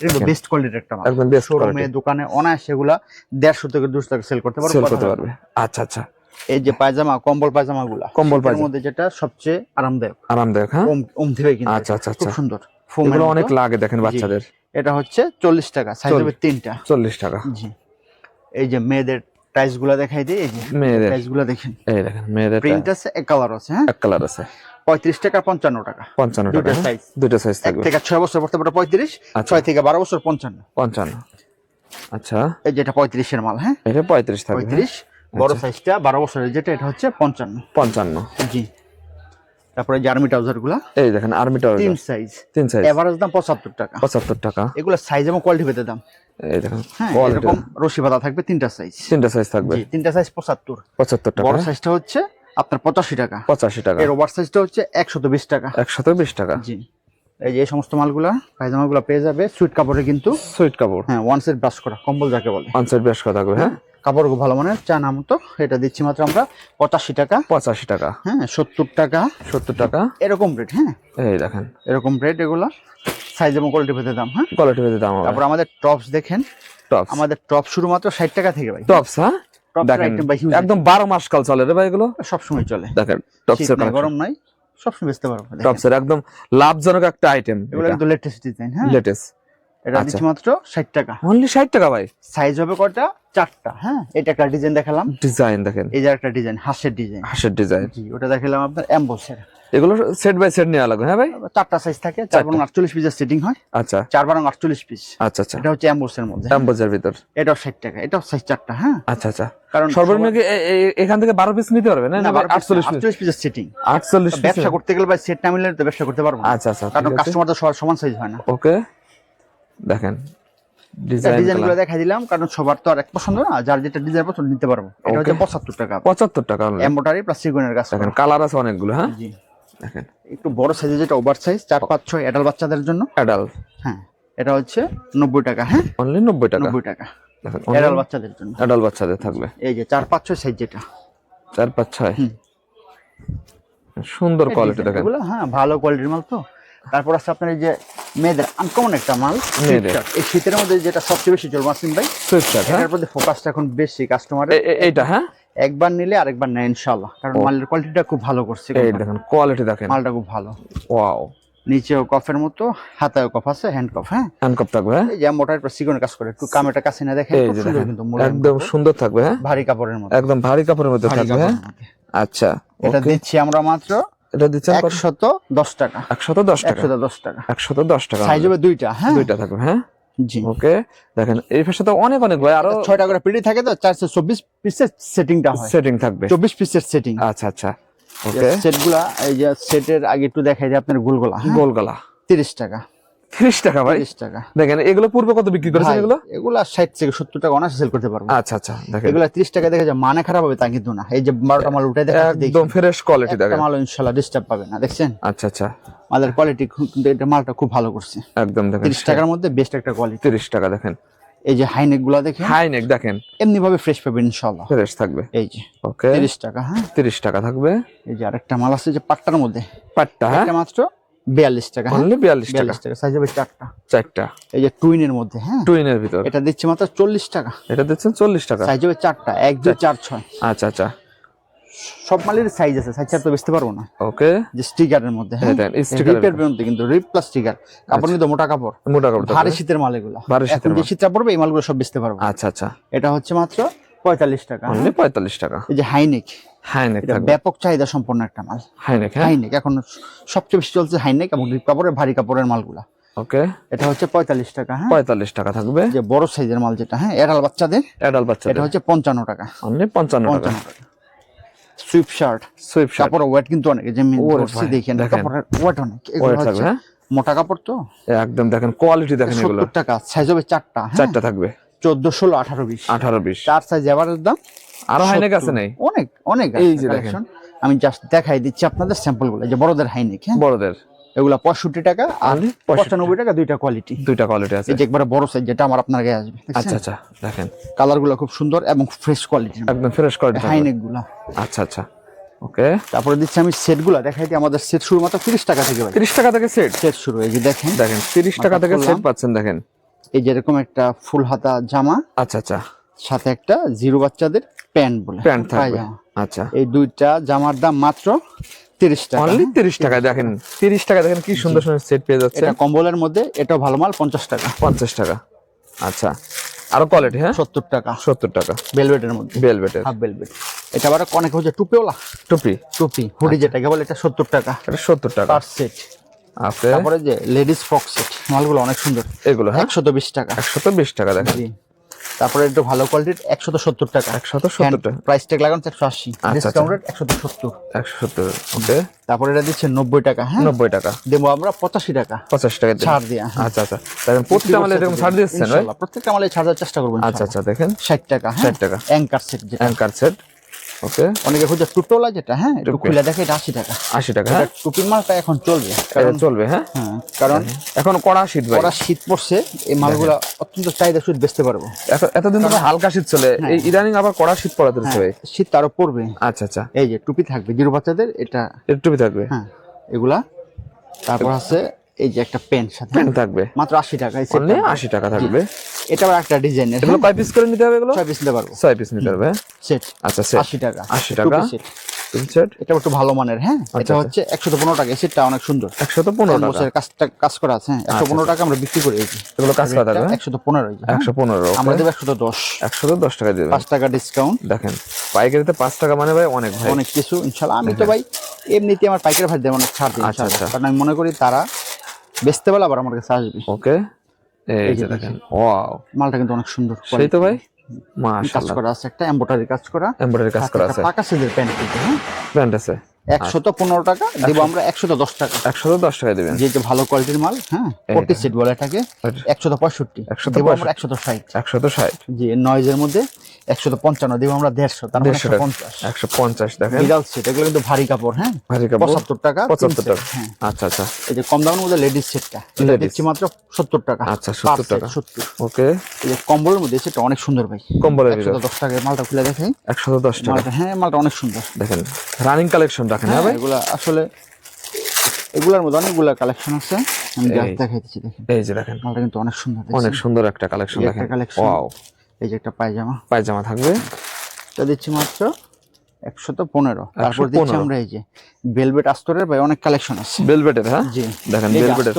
[SPEAKER 1] এটা বেস্ট কোয়ালিটির একটা মাল।
[SPEAKER 2] একদম বেস্ট
[SPEAKER 1] শোরুমে দোকানে অনায়াসে এগুলা দেড়শো থেকে দুশো টাকা সেল করতে পারবে
[SPEAKER 2] সেল করতে পারবে। আচ্ছা আচ্ছা।
[SPEAKER 1] এই যে পায়জামা কম্বল পায়জামা গুলা
[SPEAKER 2] কম্বল
[SPEAKER 1] শীতের
[SPEAKER 2] পায়জামা।
[SPEAKER 1] মধ্যে যেটা সবচেয়ে আরামদায়ক।
[SPEAKER 2] আরামদায়ক হ্যাঁ?
[SPEAKER 1] ওম ওম কিন্তু
[SPEAKER 2] আচ্ছা। আচ্ছা,
[SPEAKER 1] খুব
[SPEAKER 2] আচ্ছা।
[SPEAKER 1] সুন্দর।
[SPEAKER 2] এগুলো অনেক লাগে দেখেন বাচ্চাদের।
[SPEAKER 1] এটা হচ্ছে চল্লিশ টাকা সাইজ হবে তিনটা।
[SPEAKER 2] চল্লিশ টাকা।
[SPEAKER 1] জি। এই যে মেয়েদের টাইসগুলা দেখাই দিই এই যে
[SPEAKER 2] মেয়েদের।
[SPEAKER 1] টাইসগুলা দেখেন।
[SPEAKER 2] এই দেখেন মেয়েদের
[SPEAKER 1] প্রিন্ট আছে এক কালার আছে হ্যাঁ?
[SPEAKER 2] এক কালার আছে।
[SPEAKER 1] পঁয়ত্রিশ টাকা পঞ্চান্ন টাকা।
[SPEAKER 2] পঞ্চান্ন টাকা। দুইটা সাইজ থাকবে।
[SPEAKER 1] থেকে ছয় বছর পড়তে পারে পঁয়ত্রিশ
[SPEAKER 2] আচ্ছা।
[SPEAKER 1] ছয় থেকে বারো বছর পঞ্চান্ন।
[SPEAKER 2] পঞ্চান্ন। আচ্ছা।
[SPEAKER 1] এই যেটা পঁয়ত্রিশের মাল হ্যাঁ?
[SPEAKER 2] এটা পঁয়ত্রিশ থাকবে হ্যাঁ?
[SPEAKER 1] পঁয়ত্রিশ বড় সাইজটা বারো বছরের যেটা এটা হচ্ছে পঞ্চান্ন।
[SPEAKER 2] পঞ্চান্ন।
[SPEAKER 1] জি। তারপরে জার্মি ট্রাউজারগুলা।
[SPEAKER 2] এই দেখেন আর্মিটা
[SPEAKER 1] তিন সাইজ
[SPEAKER 2] তিন সাইজ
[SPEAKER 1] এভারেজ দাম পঁচাত্তর টাকা।
[SPEAKER 2] পঁচাত্তর টাকা।
[SPEAKER 1] এগুলো সাইজ এবং কোয়ালিটি পেতে দাম।
[SPEAKER 2] এই দেখেন
[SPEAKER 1] হ্যাঁ
[SPEAKER 2] কোয়ালিটি
[SPEAKER 1] এরকম রশি পাতা থাকবে তিনটা সাইজ
[SPEAKER 2] তিনটা সাইজ থাকবে।
[SPEAKER 1] তিনটা সাইজ পঁচাত্তর।
[SPEAKER 2] পঁচাত্তর টাকা।
[SPEAKER 1] বড় সাইজটা হচ্ছে আপনার পঁচাশি টাকা।
[SPEAKER 2] পঁচাশি টাকা।
[SPEAKER 1] এর ওভার সাইজটা হচ্ছে একশত বিশ টাকা।
[SPEAKER 2] একশত বিশ টাকা।
[SPEAKER 1] জি। এই যে এই সমস্ত মালগুলা পায়জামাগুলো পেয়ে যাবে। সুইট কাপড়ে কিন্তু
[SPEAKER 2] সুইট কাপড়।
[SPEAKER 1] হ্যাঁ ওয়ান সেট ব্রাশ করা কম্বল যাকে বলে।
[SPEAKER 2] পাঁচের বেশ কথা থাকবে হ্যাঁ?
[SPEAKER 1] কাপড় ভালো মানের চা নাম তো এটা দিচ্ছি মাত্র আমরা পঁচাশি টাকা।
[SPEAKER 2] পঁচাশি টাকা।
[SPEAKER 1] হ্যাঁ সত্তর টাকা।
[SPEAKER 2] সত্তর টাকা।
[SPEAKER 1] এরকম রেট হ্যাঁ?
[SPEAKER 2] এই দেখেন।
[SPEAKER 1] এরকম রেট এগুলা। সাইজ এবং কোয়ালিটি পেতে দাম হ্যাঁ?
[SPEAKER 2] কোয়ালিটি ভেদে দাম
[SPEAKER 1] তারপর আমাদের টপস দেখেন।
[SPEAKER 2] টপস
[SPEAKER 1] আমাদের টপ শুরু মাত্র ষাট টাকা থেকে ভাই।
[SPEAKER 2] টপস হ্যাঁ? দেখেন একদম বারো মাস কাল চলে রে ভাই এগুলো?
[SPEAKER 1] সবসময় চলে।
[SPEAKER 2] দেখেন টপসের
[SPEAKER 1] গরম নাই সবসময় বেচতে পারব
[SPEAKER 2] টপসের একদম লাভজনক একটা আইটেম
[SPEAKER 1] এগুলো কিন্তু লেটেস্ট ডিজাইন হ্যাঁ?
[SPEAKER 2] লেটেস্ট
[SPEAKER 1] এটা
[SPEAKER 2] আচ্ছা।
[SPEAKER 1] দিচ্ছি মাত্র ষাট টাকা।
[SPEAKER 2] অনলি ষাট টাকা ভাই?
[SPEAKER 1] সাইজ হবে কয়টা? চারটা হ্যাঁ? এটা একটা ডিজাইন দেখালাম।
[SPEAKER 2] ডিজাইন দেখেন।
[SPEAKER 1] এই যে একটা ডিজাইন হাঁসের ডিজাইন
[SPEAKER 2] হাঁসের ডিজাইন
[SPEAKER 1] জি ওটা দেখালাম আপনার এম্বোসের
[SPEAKER 2] এগুলো সেট বাই সেট নেওয়া লাগবে হ্যাঁ ভাই?
[SPEAKER 1] চারটা সাইজ থাকে চার বারং আটচল্লিশ পিসের সেটিং হয়।
[SPEAKER 2] আচ্ছা।
[SPEAKER 1] চার বারং আটচল্লিশ পিস
[SPEAKER 2] আচ্ছা আচ্ছা।
[SPEAKER 1] এটা হচ্ছে এম্বোসের মধ্যে।
[SPEAKER 2] অ্যাম্বোজার ভিতর।
[SPEAKER 1] এটাও ষাট টাকা এটাও সাইজ চারটা হ্যাঁ?
[SPEAKER 2] আচ্ছা আচ্ছা।
[SPEAKER 1] কারণ
[SPEAKER 2] সর্বনিম্ন এখান থেকে বারো পিস নিতে পারবে না? আটচল্লিশ
[SPEAKER 1] আটচল্লিশ পিসের সেটিং
[SPEAKER 2] আটচল্লিশ
[SPEAKER 1] ব্যবসা করতে গেলে ভাই সেট না মিললে তো ব্যবসা করতে পারব
[SPEAKER 2] আচ্ছা আচ্ছা
[SPEAKER 1] কারণ কাস্টমার তো সবার সমান সাইজ হয় না।
[SPEAKER 2] ওকে দেখেন ডিজাইন
[SPEAKER 1] ডিজাইন দেখাই দিলাম কারণ সবার তো আর এক পছন্দ না যার যেটা ডিজাইন পছন্দ নিতে পারব। এটা হচ্ছে. পঁচাত্তর টাকা।
[SPEAKER 2] পঁচাত্তর টাকা।
[SPEAKER 1] এম্বোটারি প্লাস সিগুনের
[SPEAKER 2] দেখেন কালার আছে অনেকগুলো হ্যাঁ?
[SPEAKER 1] জি।
[SPEAKER 2] দেখেন।
[SPEAKER 1] একটু বড় সাইজের যেটা ওভার সাইজ চার পাঁচ ছয় অ্যাডাল বাচ্চাদের জন্য।
[SPEAKER 2] অ্যাডাল্ট
[SPEAKER 1] হ্যাঁ এটা হচ্ছে নব্বই টাকা হ্যাঁ?
[SPEAKER 2] অনলি নব্বই টাকা।
[SPEAKER 1] নব্বই টাকা।
[SPEAKER 2] দেখেন
[SPEAKER 1] অ্যাডাল বাচ্চাদের জন্য।
[SPEAKER 2] অ্যাডাল্ট বাচ্চাদের থাকবে।
[SPEAKER 1] এই যে চার পাঁচ ছয় সাইজ যেটা।
[SPEAKER 2] চার পাঁচ ছয়। সুন্দর কোয়ালিটি দেখেন।
[SPEAKER 1] হ্যাঁ ভালো কোয়ালিটির মাল তো। তারপর আছে আপনার এই যে মেয়েদের আনকমন একটা মাল। এই শীতের মধ্যে যেটা সবচেয়ে বেশি চলবে মাসিম ভাই
[SPEAKER 2] হ্যাঁ?
[SPEAKER 1] এটার প্রতি ফোকাসটা এখন বেশি
[SPEAKER 2] কাস্টমার এইটা হ্যাঁ?
[SPEAKER 1] একবার নিলে আরেকবার নেয় ইনশাল্লাহ কারণ। মালের কোয়ালিটিটা খুব ভালো করছে
[SPEAKER 2] এই দেখেন কোয়ালিটি দেখেন।
[SPEAKER 1] মালটা খুব ভালো।
[SPEAKER 2] ওয়াও
[SPEAKER 1] নিচেও কফের মতো হাতায়ও কফ আছে হ্যান্ড কফ হ্যাঁ?
[SPEAKER 2] হ্যান্ড কফ থাকবে হ্যাঁ?
[SPEAKER 1] এই যে মোটার পর সিগুনের কাজ করে একটু কামেটা কাছে না দেখেন খুব সুন্দর কিন্তু
[SPEAKER 2] একদম সুন্দর থাকবে হ্যাঁ?
[SPEAKER 1] ভারী কাপড়ের মতো।
[SPEAKER 2] একদম ভারী কাপড়ের মধ্যে থাকবে হ্যাঁ? আচ্ছা
[SPEAKER 1] এটা দিচ্ছি আমরা মাত্র
[SPEAKER 2] এটা দিচ্ছেন কত?
[SPEAKER 1] একশত দশ টাকা।
[SPEAKER 2] একশত দশ টাকা?
[SPEAKER 1] একশত দশ টাকা।
[SPEAKER 2] একশত দশ টাকা
[SPEAKER 1] সাইজ হবে। দুইটা হ্যাঁ?
[SPEAKER 2] দুইটা থাকবে হ্যাঁ?
[SPEAKER 1] জি।
[SPEAKER 2] ওকে দেখেন এই পাশে তো অনেক অনেক ভাই আরও
[SPEAKER 1] ছয়টা করে পিডি থাকে তো চারশো চব্বিশ পিসের সেটিংটা হয়।
[SPEAKER 2] সেটিং থাকবে।
[SPEAKER 1] চব্বিশ পিসের সেটিং।
[SPEAKER 2] আচ্ছা আচ্ছা ওকে।
[SPEAKER 1] সেটগুলা এই যে সেটের আগে একটু দেখাই যে আপনার গোলগোলা গোলগোলা।
[SPEAKER 2] গোল
[SPEAKER 1] তিরিশ টাকা।
[SPEAKER 2] তিরিশ টাকা ভাই।
[SPEAKER 1] তিরিশ টাকা।
[SPEAKER 2] দেখেন এগুলো পূর্বে কত বিক্রি করেছেন এগুলো?
[SPEAKER 1] এগুলা ষাট থেকে সত্তর টাকা অনার্স সেল করতে পারব।
[SPEAKER 2] আচ্ছা আচ্ছা দেখেন।
[SPEAKER 1] এগুলা ত্রিশ টাকা দেখা যায় মানে খারাপ হবে তা কিন্তু না। এই যে বারোটা মাল উঠে দেখা
[SPEAKER 2] একদম ফ্রেশ কোয়ালিটি দেখেন।
[SPEAKER 1] মাল ইনশাল্লাহ ডিস্টার্ব পাবে না দেখছেন?
[SPEAKER 2] আচ্ছা আচ্ছা।
[SPEAKER 1] মালের কোয়ালিটি কিন্তু এটা মালটা খুব ভালো করছে।
[SPEAKER 2] একদম দেখেন
[SPEAKER 1] তিরিশ টাকার মধ্যে বেস্ট একটা কোয়ালিটি
[SPEAKER 2] তিরিশ টাকা দেখেন।
[SPEAKER 1] এই যে হাইনেকগুলা দেখে
[SPEAKER 2] হাই নেক দেখেন।
[SPEAKER 1] এমনি ভাবে ফ্রেশ পাবেন ইনশাল্লাহ।
[SPEAKER 2] ফ্রেশ থাকবে।
[SPEAKER 1] এই যে
[SPEAKER 2] ওকে
[SPEAKER 1] তিরিশ টাকা হ্যাঁ।
[SPEAKER 2] তিরিশ টাকা থাকবে।
[SPEAKER 1] এই যে আরেকটা মাল আছে যে পাট্টার মধ্যে।
[SPEAKER 2] পাটটা হ্যাঁ।
[SPEAKER 1] মাত্র বিয়াল্লিশ টাকা হ্যাঁ?
[SPEAKER 2] অনলি বিয়াল্লিশ টাকা।
[SPEAKER 1] বিয়াল্লিশ টাকা সাইজ হবে চারটা।
[SPEAKER 2] চারটা।
[SPEAKER 1] এই যে টুইনের মধ্যে হ্যাঁ?
[SPEAKER 2] টুইনের ভিতর।
[SPEAKER 1] এটা দিচ্ছি মাত্র চল্লিশ টাকা।
[SPEAKER 2] এটা দিচ্ছেন চল্লিশ টাকা।
[SPEAKER 1] সাইজ হবে চারটা এক দুই চার ছয়।
[SPEAKER 2] আচ্ছা আচ্ছা।
[SPEAKER 1] সব মালের সাইজ আছে সাইজ তো বেচতে পারব না।
[SPEAKER 2] ওকে
[SPEAKER 1] যে স্টিকারের মধ্যে হ্যাঁ?
[SPEAKER 2] দেন,
[SPEAKER 1] রিপের মধ্যে। কিন্তু রিপ প্লাস স্টিকার কাপড় কিন্তু মোটা কাপড়।
[SPEAKER 2] মোটা কাপড়
[SPEAKER 1] ভারী শীতের মাল এগুলো।
[SPEAKER 2] ভারী শীতের
[SPEAKER 1] যে। শীতটা পড়বে এই মালগুলো সব বেচতে পারব।
[SPEAKER 2] আচ্ছা আচ্ছা।
[SPEAKER 1] এটা হচ্ছে মাত্র পঁয়তাল্লিশ টাকা হ্যাঁ?
[SPEAKER 2] অনলি পঁয়তাল্লিশ টাকা।
[SPEAKER 1] এই যে হাইনেক ব্যাপক চাহিদা সম্পন্ন একটা মাল।
[SPEAKER 2] হাই
[SPEAKER 1] হাইনেক এখন সবচেয়ে বেশি চলছে হাইনেক এবং কাপড়ের ভারী কাপড়ের মালগুলা।
[SPEAKER 2] ওকে
[SPEAKER 1] এটা হচ্ছে পঁয়তাল্লিশ টাকা হ্যাঁ?
[SPEAKER 2] পঁয়তাল্লিশ টাকা থাকবে।
[SPEAKER 1] যে বড় সাইজের মাল যেটা হ্যাঁ? এরাল বাচ্চাদের।
[SPEAKER 2] অ্যাডাল বাচ্চা
[SPEAKER 1] এটা হচ্ছে পঞ্চান্ন টাকা।
[SPEAKER 2] অনলি পঞ্চান্ন টাকা।
[SPEAKER 1] সুইপ শার্ট
[SPEAKER 2] সুইপ শার্ট
[SPEAKER 1] কাপড়ের ওয়েট কিন্তু অনেক যে দেখেন। কাপড়ের ওয়েট অনেক। এগুলো হচ্ছে
[SPEAKER 2] হ্যাঁ?
[SPEAKER 1] মোটা কাপড় তো?
[SPEAKER 2] একদম দেখেন কোয়ালিটি দেখেন এগুলো।
[SPEAKER 1] টাকা সাইজ হবে চারটা হ্যাঁ?
[SPEAKER 2] চারটা থাকবে।
[SPEAKER 1] চোদ্দ ষোলো আঠারো বিশ।
[SPEAKER 2] আঠারো বিশ।
[SPEAKER 1] চার সাইজ এভারেজ দাম?
[SPEAKER 2] আরও হাইনেক আছে নাই?
[SPEAKER 1] অনেক অনেক
[SPEAKER 2] এই যে দেখেন।
[SPEAKER 1] আমি জাস্ট দেখাই দিচ্ছি আপনাদের স্যাম্পলগুলো যে বড়দের হাইনেক হ্যাঁ?
[SPEAKER 2] বড়দের।
[SPEAKER 1] এগুলা পঁয়ষট্টি টাকা আর
[SPEAKER 2] Only 65
[SPEAKER 1] পঁচানব্বই টাকা দুইটা কোয়ালিটি
[SPEAKER 2] দুইটা কোয়ালিটি আছে।
[SPEAKER 1] যে একবারে বড় সাইজ যেটা আমার আপনার গায়ে আসবে
[SPEAKER 2] আচ্ছা আচ্ছা দেখেন।
[SPEAKER 1] কালারগুলো খুব সুন্দর এবং ফ্রেশ কোয়ালিটির
[SPEAKER 2] একদম ফ্রেশ কোয়ালিটি থাকবে
[SPEAKER 1] হাইনেকগুলা
[SPEAKER 2] আচ্ছা আচ্ছা। ওকে।
[SPEAKER 1] তারপরে দিচ্ছি আমি সেটগুলা দেখাই দিই আমাদের সেট শুরু মাত্র তিরিশ টাকা থেকে
[SPEAKER 2] তিরিশ টাকা থেকে সেট
[SPEAKER 1] সেট শুরু এই যে দেখেন।
[SPEAKER 2] দেখেন তিরিশ টাকা থেকে। সেট পাচ্ছেন দেখেন।
[SPEAKER 1] এই যেরকম একটা ফুল হাতা জামা।
[SPEAKER 2] আচ্ছা আচ্ছা।
[SPEAKER 1] সাথে একটা জিরো বাচ্চাদের প্যান্ট বলে।
[SPEAKER 2] প্যান্ট থাকবে। আচ্ছা।
[SPEAKER 1] এই দুইটা জামার দাম মাত্র তিরিশ টাকা।
[SPEAKER 2] অনলি তিরিশ টাকা দেখেন তিরিশ টাকা দেখেন কি সুন্দর সুন্দর সেট পেয়ে যাচ্ছে।
[SPEAKER 1] এটা কম্বলের মধ্যে এটাও ভালো মাল পঞ্চাশ টাকা।
[SPEAKER 2] পঞ্চাশ টাকা। আচ্ছা। আরও কোয়ালিটি হ্যাঁ?
[SPEAKER 1] সত্তর টাকা।
[SPEAKER 2] সত্তর টাকা।
[SPEAKER 1] ভেলভেটের মধ্যে।
[SPEAKER 2] বেলভেটের
[SPEAKER 1] হাফ ভেলভেট এটা আবার অনেক হচ্ছে টুপিওলা
[SPEAKER 2] টুপি?
[SPEAKER 1] টুপি হুডি যেটাকে বলে এটা সত্তর টাকা।
[SPEAKER 2] এটা সত্তর টাকা।
[SPEAKER 1] পার সেট তারপরে যে লেডিস ফ্রক সেট মালগুলো অনেক সুন্দর।
[SPEAKER 2] এগুলো হ্যাঁ?
[SPEAKER 1] একশত বিশ টাকা।
[SPEAKER 2] একশত বিশ টাকা দেখেন।
[SPEAKER 1] তারপরে একটু ভালো কোয়ালিটির একশত সত্তর টাকা।
[SPEAKER 2] একশত সত্তর টাকা।
[SPEAKER 1] প্রাইস ট্যাগ লাগানো একশো আশি। ডিসকাউন্টেড একশো তো সত্তর।
[SPEAKER 2] একশো সত্তর ওকে
[SPEAKER 1] তারপরে এটা দিচ্ছে নব্বই টাকা হ্যাঁ?
[SPEAKER 2] নব্বই টাকা।
[SPEAKER 1] দেবো আমরা পঁচাশি টাকা।
[SPEAKER 2] পঁচাশি টাকা
[SPEAKER 1] ছাড় দিয়া হ্যাঁ।
[SPEAKER 2] আচ্ছা আচ্ছা। তাহলে প্রত্যেকটা মালে এরকম ছাড় দিচ্ছেন
[SPEAKER 1] প্রত্যেকটা মালে ছাড় দেওয়ার চেষ্টা করব
[SPEAKER 2] আচ্ছা আচ্ছা দেখেন।
[SPEAKER 1] ষাট টাকা
[SPEAKER 2] ষাট টাকা।
[SPEAKER 1] Anchor set
[SPEAKER 2] anchor set okay?
[SPEAKER 1] অনেকে খুঁজে টুটোলা যেটা হ্যাঁ? একটু
[SPEAKER 2] টুপি।
[SPEAKER 1] খুলে দেখে এটা আশি টাকা।
[SPEAKER 2] আশি টাকা হ্যাঁ?
[SPEAKER 1] টুপির মালটা এখন চলবে কারণ
[SPEAKER 2] চলবে হ্যাঁ?
[SPEAKER 1] হ্যাঁ কারণ
[SPEAKER 2] এখন কড়া শীত
[SPEAKER 1] ওরা শীত পড়ছে এই মালগুলা অত্যন্ত চাহিদা সুদ বেচতে পারব।
[SPEAKER 2] এতদিন তো হালকা শীত চলে এই ইদানিং আবার কড়া শীত পড়াতে হচ্ছে
[SPEAKER 1] হ্যাঁ, শীত আরও পড়বে।
[SPEAKER 2] আচ্ছা আচ্ছা।
[SPEAKER 1] এই যে টুপি থাকবে জিরো বাচ্চাদের এটা
[SPEAKER 2] একটু থাকবে?
[SPEAKER 1] হ্যাঁ এগুলা। তারপর আছে এই যে একটা পেন সাথে।
[SPEAKER 2] প্যান্ট থাকবে।
[SPEAKER 1] মাত্র আশি টাকা
[SPEAKER 2] আশি টাকা থাকবে।
[SPEAKER 1] এটা আবার একটা ডিজাইনের
[SPEAKER 2] এগুলো কয় পিস করে নিতে হবে এগুলো?
[SPEAKER 1] ছয় পিস নিতে পারব।
[SPEAKER 2] ছয় পিস নিতে হবে
[SPEAKER 1] সেট
[SPEAKER 2] আচ্ছা সেট
[SPEAKER 1] আশি টাকা।
[SPEAKER 2] আশি টাকা?
[SPEAKER 1] সেট
[SPEAKER 2] তিন সেট
[SPEAKER 1] এটা একটু ভালো মানের হ্যাঁ? এটা
[SPEAKER 2] আচ্ছা।
[SPEAKER 1] হচ্ছে একশো পনেরো টাকা। এই সেটটা অনেক সুন্দর।
[SPEAKER 2] একশো তো পনেরো টাকা?
[SPEAKER 1] এমবোসের কাজটা কাজ করা আছে হ্যাঁ। একশো পনেরো টাকা আমরা বিক্রি করি এই
[SPEAKER 2] এগুলো কাজ করা
[SPEAKER 1] একশো তো পনেরো
[SPEAKER 2] একশো পনেরো
[SPEAKER 1] আমরা দেবো একশো তো দশ।
[SPEAKER 2] একশো দশ টাকা দিয়ে দেবেন।
[SPEAKER 1] পাঁচ টাকা ডিসকাউন্ট
[SPEAKER 2] দেখেন পাইকারিতে পাঁচ টাকা মানে ভাই অনেক ভাই।
[SPEAKER 1] অনেক কিছু ইনশাল্লাহ। আমি তো ভাই এমনিতে আমার পাইকারি ভাই দেবো অনেক ছাড় দিই
[SPEAKER 2] হ্যাঁ। আচ্ছা, আচ্ছা।
[SPEAKER 1] কারণ আমি মনে করি তারা বেচতে বেলা আবার আমার কাছে আসবে।
[SPEAKER 2] ওকে এই যে দেখেন। ওয়াও
[SPEAKER 1] মালটা কিন্তু অনেক সুন্দর
[SPEAKER 2] সেই তো ভাই?
[SPEAKER 1] কাজ
[SPEAKER 2] মাশাআল্লাহ
[SPEAKER 1] করা আছে একটা এম্বোটারি কাজ করা।
[SPEAKER 2] এমব্রয়ডারি কাজ করা আছে।
[SPEAKER 1] পাকা সিলের প্যান্ট কিন্তু হ্যাঁ?
[SPEAKER 2] প্যান্ট আছে।
[SPEAKER 1] একশো তো পনেরো টাকা দেবো আমরা একশো দশ টাকা।
[SPEAKER 2] একশো দশ টাকা দেবেন।
[SPEAKER 1] যে যে ভালো কোয়ালিটির মাল হ্যাঁ? ফোর্টি সিট বলে এটাকে
[SPEAKER 2] আচ্ছা।
[SPEAKER 1] একশো তো পঁয়ষট্টি।
[SPEAKER 2] 165
[SPEAKER 1] দেবো আমরা একশো ষাট।
[SPEAKER 2] একশো তো ষাট।
[SPEAKER 1] যে নয়েজের মধ্যে একশো তো পঞ্চান্ন দেবো আমরা দেড়শো তার মানে
[SPEAKER 2] দেড়শো
[SPEAKER 1] একশো পঞ্চাশ।
[SPEAKER 2] একশো পঞ্চাশ দেখেন।
[SPEAKER 1] বিড়াল সেট এগুলো কিন্তু ভারী কাপড় হ্যাঁ?
[SPEAKER 2] ভারী কাপড়।
[SPEAKER 1] পঁচাত্তর টাকা
[SPEAKER 2] পঁচাত্তর টাকা।
[SPEAKER 1] হ্যাঁ।
[SPEAKER 2] আচ্ছা আচ্ছা।
[SPEAKER 1] এই যে কম দামের মধ্যে লেডিস সেটটা দিচ্ছি মাত্র সত্তর টাকা।
[SPEAKER 2] আচ্ছা,
[SPEAKER 1] Per
[SPEAKER 2] 70
[SPEAKER 1] set,
[SPEAKER 2] টাকা।
[SPEAKER 1] 70
[SPEAKER 2] ওকে।
[SPEAKER 1] এই যে কম্বলের মধ্যে সেটা অনেক সুন্দর ভাই।
[SPEAKER 2] কম্বলের
[SPEAKER 1] একশো দশ টাকায় মালটা খুলে দেখাই।
[SPEAKER 2] একশো দশ টাকা।
[SPEAKER 1] হ্যাঁ মালটা অনেক সুন্দর।
[SPEAKER 2] দেখেন রানিং কালেকশন রাখেন হ্যাঁ ভাই?
[SPEAKER 1] এগুলা আসলে এগুলার মধ্যে অনেকগুলা কালেকশন আছে। আমি। দেখাইতেছি দেখেন।
[SPEAKER 2] এই যে দেখেন।
[SPEAKER 1] মালটা কিন্তু অনেক সুন্দর
[SPEAKER 2] অনেক সুন্দর একটা কালেকশন দেখেন। ওয়াও
[SPEAKER 1] এই যে একটা পায়জামা।
[SPEAKER 2] পায়জামা থাকবে।
[SPEAKER 1] এটা দিচ্ছি মাত্র একশো তো পনেরো তারপর দিচ্ছি আমরা এই যে বেলভেট আস্তরের ভাই অনেক কালেকশন আছে।
[SPEAKER 2] বেলভেটের হ্যাঁ?
[SPEAKER 1] জি।
[SPEAKER 2] দেখেন বেলভেটের